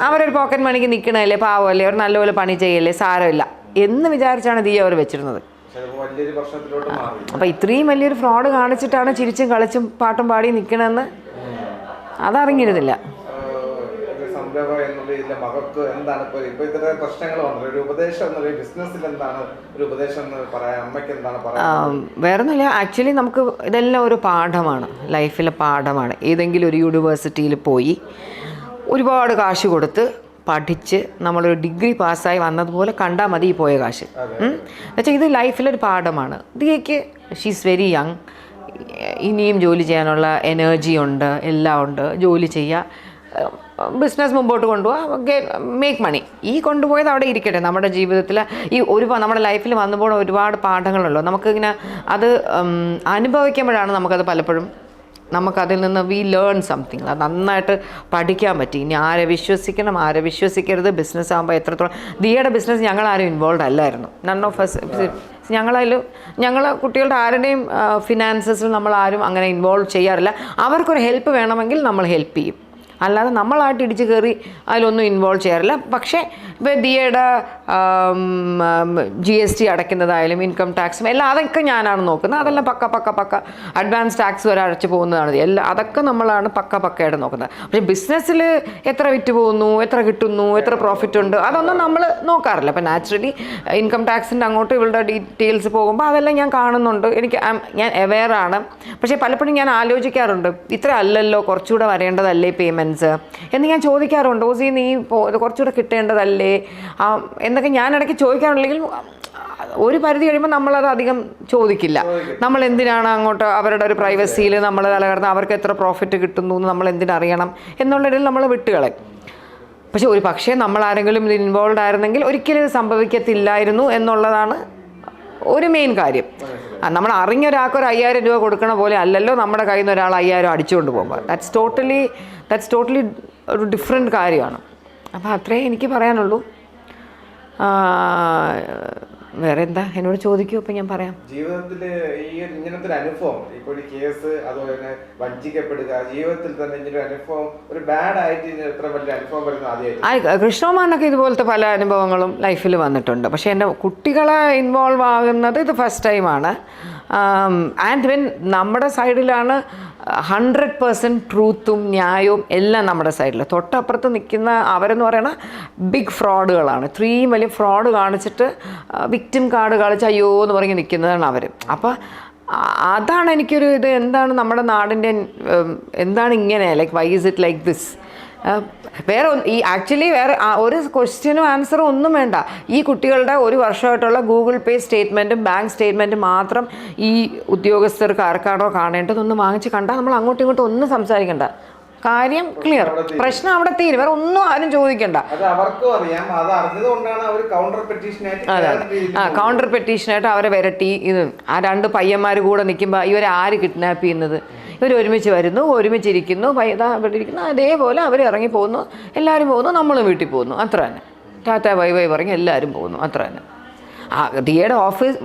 അവരൊരു പോക്കറ്റ് മണിക്ക് നിൽക്കണല്ലേ പാവമല്ലേ? അവർ നല്ലപോലെ പണി ചെയ്യല്ലേ? സാരമില്ല. എന്ന് വിചാരിച്ചാണ് ദിയ അവർ വെച്ചിരുന്നത്. അപ്പം ഇത്രയും വലിയൊരു ഫ്രോഡ് കാണിച്ചിട്ടാണ് ചിരിച്ചും കളിച്ചും പാട്ടും പാടി നിൽക്കണമെന്ന് അതറിഞ്ഞിരുന്നില്ല. സംരംഭം എന്നുള്ള ഇതിലെ മകൾക്ക് എന്താണ്? ഒരു ഉപദേശം ബിസിനസ്സിൽ എന്താണ് ഒരു ഉപദേശം എന്ന് പറയാൻ അമ്മയ്ക്ക് എന്താണ് പറയാൻ വേറെ ഒന്നുമില്ല ആക്ച്വലി നമുക്ക് ഇതെല്ലാം ഒരു പാഠമാണ്. ലൈഫിലെ പാഠമാണ്. ഏതെങ്കിലും ഒരു യൂണിവേഴ്സിറ്റിയിൽ പോയി ഒരുപാട് കാശ് കൊടുത്ത് പഠിച്ച് നമ്മളൊരു ഡിഗ്രി പാസ്സായി വന്നതുപോലെ കണ്ടാൽ മതി ഈ പോയ കാശ്. എന്നുവെച്ചാൽ ഇത് ലൈഫിലൊരു പാഠമാണ്. ദിയയ്ക്ക് ഷീസ് വെരി യങ് ഇനിയും ജോലി ചെയ്യാനുള്ള എനർജി ഉണ്ട് എല്ലാം ഉണ്ട്. ജോലി ചെയ്യുക ബിസിനസ് മുമ്പോട്ട് കൊണ്ടുപോകാം മേക്ക് മണി ഈ കൊണ്ടുപോയത് അവിടെ ഇരിക്കട്ടെ. നമ്മുടെ ജീവിതത്തിൽ ഈ ഒരു നമ്മുടെ ലൈഫിൽ വന്നപ്പോൾ ഒരുപാട് പാഠങ്ങളുള്ളൂ നമുക്കിങ്ങനെ അത് അനുഭവിക്കുമ്പോഴാണ് നമുക്കത് പലപ്പോഴും നമുക്കതിൽ നിന്ന് വി ലേൺ സംതിങ് അത് നന്നായിട്ട് പഠിക്കാൻ പറ്റി. ഇനി ആരെ വിശ്വസിക്കണം ആരെ വിശ്വസിക്കരുത്. ബിസിനസ് ആകുമ്പോൾ എത്രത്തോളം ദിയയുടെ ബിസിനസ് ഞങ്ങൾ ആരും ഇൻവോൾവ് അല്ലായിരുന്നു. നൺ ഓഫ് ഞങ്ങളതിൽ ഞങ്ങൾ കുട്ടികളുടെ ആരുടെയും ഫിനാൻസസിൽ നമ്മൾ ആരും അങ്ങനെ ഇൻവോൾവ് ചെയ്യാറില്ല. അവർക്കൊരു ഹെൽപ്പ് വേണമെങ്കിൽ നമ്മൾ ഹെൽപ്പ് ചെയ്യും. അല്ലാതെ നമ്മളായിട്ട് ഇടിച്ച് കയറി അതിലൊന്നും ഇൻവോൾവ് ചെയ്യാറില്ല. പക്ഷേ ഇപ്പോൾ ദിയയുടെ ജി എസ് ടി അടയ്ക്കുന്നതായാലും ഇൻകം ടാക്സും എല്ലാം അതൊക്കെ ഞാനാണ് നോക്കുന്നത്. അതെല്ലാം പക്ക പക്ക പക്ക അഡ്വാൻസ് ടാക്സ് വരെ അടച്ചു പോകുന്നതാണ്. എല്ലാം അതൊക്കെ നമ്മളാണ് പക്ക പക്കയായിട്ട് നോക്കുന്നത്. പക്ഷേ ബിസിനസ്സിൽ എത്ര വിറ്റ് പോകുന്നു എത്ര കിട്ടുന്നു എത്ര പ്രോഫിറ്റ് ഉണ്ട് അതൊന്നും നമ്മൾ നോക്കാറില്ല. അപ്പം നാച്ചുറലി ഇൻകം ടാക്സിന്റെ അങ്ങോട്ട് ഇവളുടെ ഡീറ്റെയിൽസ് പോകുമ്പോൾ അതെല്ലാം ഞാൻ കാണുന്നുണ്ട്. എനിക്ക് ഞാൻ അവെയറാണ് പക്ഷേ പലപ്പോഴും ഞാൻ ആലോചിക്കാറുണ്ട്. ഇത്ര അല്ലല്ലോ കുറച്ചുകൂടെ വരേണ്ടതല്ലേ പേയ്മെന്റ്സ് എന്ന് ഞാൻ ചോദിക്കാറുണ്ട് ഓസി നീ കുറച്ചുകൂടെ കിട്ടേണ്ടതല്ലേ? എന്നൊക്കെ ഞാൻ ഇടയ്ക്ക് ചോദിക്കാറുണ്ടെങ്കിൽ ഒരു പരിധി കഴിയുമ്പോൾ നമ്മളത് അധികം ചോദിക്കില്ല. നമ്മൾ എന്തിനാണ് അങ്ങോട്ട് അവരുടെ ഒരു പ്രൈവസിയിൽ നമ്മൾ തലകടന്ന് അവർക്ക് എത്ര പ്രോഫിറ്റ് കിട്ടുന്നു എന്ന് നമ്മൾ എന്തിനറിയണം എന്നുള്ളതിൽ നമ്മൾ വിട്ടുകളയും പക്ഷെ ഒരു പക്ഷേ നമ്മൾ ആരെങ്കിലും ഇതിൽ ഇൻവോൾവ് ആയിരുന്നെങ്കിൽ ഒരിക്കലും ഇത് സംഭവിക്കത്തില്ലായിരുന്നു എന്നുള്ളതാണ് ഒരു മെയിൻ കാര്യം. നമ്മൾ അറിഞ്ഞ ഒരാൾക്ക് ഒരു അയ്യായിരം രൂപ കൊടുക്കണ പോലെ അല്ലല്ലോ നമ്മുടെ കയ്യിൽ നിന്ന് ഒരാൾ അയ്യായിരം അടിച്ചുകൊണ്ട് പോകുമ്പോൾ ദാറ്റ്സ് ടോട്ടലി ദാറ്റ്സ് ടോട്ടലി ഒരു ഡിഫറെന്റ് കാര്യമാണ്. അപ്പോൾ അത്രേ എനിക്ക് പറയാനുള്ളൂ. വേറെ എന്താ എന്നോട് ചോദിക്കൂ അപ്പം ഞാൻ പറയാം. ജീവിതത്തിൽ ഈ ഒരു ഇങ്ങനത്തെ ഒരു അനുഭവം ഇപ്പോൾ ഒരു കേസ് അതുപോലെ തന്നെ വഞ്ചിക്കപ്പെടുക ജീവിതത്തിൽ തന്നെ ഇങ്ങനെ ഒരു അനുഭവം ഒരു ബാഡ് ആയിട്ട് എത്ര വലിയ അനുഭവം വരുന്നത് ആദ്യമായിട്ട്? കൃഷ്ണമാനൊക്കെ ഇതുപോലത്തെ പല അനുഭവങ്ങളും ലൈഫിൽ വന്നിട്ടുണ്ട്. പക്ഷേ എന്റെ കുട്ടികളെ ഇൻവോൾവ് ആകുന്നത് ഇത് ഫസ്റ്റ് ടൈമാണ് ആൻഡ് വെൻ നമ്മുടെ സൈഡിലാണ് ഹൺഡ്രഡ് പേഴ്സന്റ് ട്രൂത്തും ന്യായവും എല്ലാം നമ്മുടെ സൈഡിൽ തൊട്ടപ്പുറത്ത് നിൽക്കുന്ന അവരെന്ന് പറയണ ബിഗ് ഫ്രോഡുകളാണ് ഇത്രയും വലിയ ഫ്രോഡ് കാണിച്ചിട്ട് വിക്റ്റിം കാർഡ് കളിച്ച് അയ്യോ എന്ന് പറഞ്ഞ് നിൽക്കുന്നതാണ് അവർ അപ്പോൾ അതാണ് എനിക്കൊരു ഇത്. എന്താണ് നമ്മുടെ നാടിന്റെ എന്താണ് ഇങ്ങനെ? Like why is it like this വേറെ ഒന്ന്- ഈ ആക്ച്വലി വേറെ ഒരു ക്വസ്റ്റ്യനും ആൻസറും ഒന്നും വേണ്ട. ഈ കുട്ടികളുടെ ഒരു വർഷമായിട്ടുള്ള ഗൂഗിൾ പേ സ്റ്റേറ്റ്മെന്റും ബാങ്ക് സ്റ്റേറ്റ്മെന്റും മാത്രം ഈ ഉദ്യോഗസ്ഥർക്ക് ആർക്കാണോ കാണേണ്ടതൊന്നും വാങ്ങിച്ച് കണ്ടാൽ നമ്മൾ അങ്ങോട്ടും ഇങ്ങോട്ടും ഒന്നും സംസാരിക്കണ്ട. കാര്യം ക്ലിയർ പ്രശ്നം അവിടെ തീരും. വേറെ ഒന്നും ആരും ചോദിക്കണ്ട. അതെ ആ കൗണ്ടർ പെറ്റീഷനായിട്ട് അവരെ വരട്ടി. ഇത് ആ രണ്ട് പയ്യന്മാർ കൂടെ നിൽക്കുമ്പോൾ ഇവരെ ആര് കിഡ്നാപ്പ് ചെയ്യുന്നത്? ഇവർ ഒരുമിച്ച് വരുന്നു ഒരുമിച്ചിരിക്കുന്നു ദാ ഇവിടെ ഇരിക്കുന്നു അതേപോലെ അവർ ഇറങ്ങി പോകുന്നു എല്ലാവരും പോകുന്നു നമ്മളും വീട്ടിൽ പോകുന്നു. അത്ര തന്നെ ടാറ്റ ബൈ പറഞ്ഞ് എല്ലാവരും പോകുന്നു. അത്ര തന്നെ ദിയയുടെ ഓഫീസ്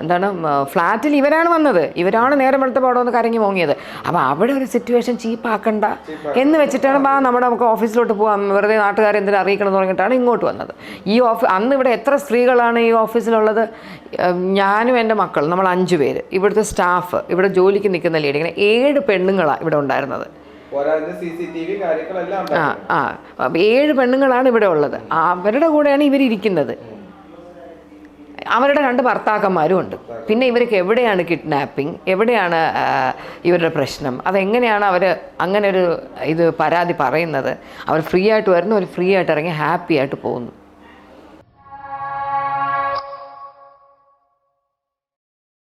എന്താണ് ഫ്ലാറ്റിൽ ഇവരാണ് വന്നത്. ഇവരാണ് നേരം വെളുത്ത പാടം ഒന്ന് കരങ്ങി മോങ്ങിയത്. അപ്പോൾ അവിടെ ഒരു സിറ്റുവേഷൻ ചീപ്പാക്കണ്ട എന്ന് വെച്ചിട്ടാണ് ബാ നമ്മുടെ നമുക്ക് ഓഫീസിലോട്ട് പോകാം വെറുതെ നാട്ടുകാരെ എന്തിനും അറിയിക്കണം എന്ന് പറഞ്ഞിട്ടാണ് ഇങ്ങോട്ട് വന്നത്. ഈ ഓഫീസ് അന്ന് ഇവിടെ എത്ര സ്ത്രീകളാണ് ഈ ഓഫീസിലുള്ളത് ഞാനും എന്റെ മക്കൾ നമ്മൾ അഞ്ച് പേര്. ഇവിടുത്തെ സ്റ്റാഫ് ഇവിടെ ജോലിക്ക് നിൽക്കുന്ന ലേഡി ഇങ്ങനെ ഏഴ് പെണ്ണുങ്ങളാണ് ഇവിടെ ഉണ്ടായിരുന്നത്. ആ ആ. ഏഴ് പെണ്ണുങ്ങളാണ് ഇവിടെ ഉള്ളത്. അവരുടെ കൂടെയാണ് ഇവരിയ്ക്കുന്നത് അവരുടെ രണ്ട് ഭർത്താക്കന്മാരും ഉണ്ട്. പിന്നെ ഇവർക്ക് എവിടെയാണ് കിഡ്നാപ്പിംഗ് എവിടെയാണ് ഇവരുടെ പ്രശ്നം? അതെങ്ങനെയാണ് അവർ അങ്ങനെ ഒരു ഇത് പരാതി പറയുന്നത്? അവർ ഫ്രീ ആയിട്ട് വരുന്നു അവർ ഫ്രീ ആയിട്ട് ഇറങ്ങി ഹാപ്പി ആയിട്ട് പോകുന്നു.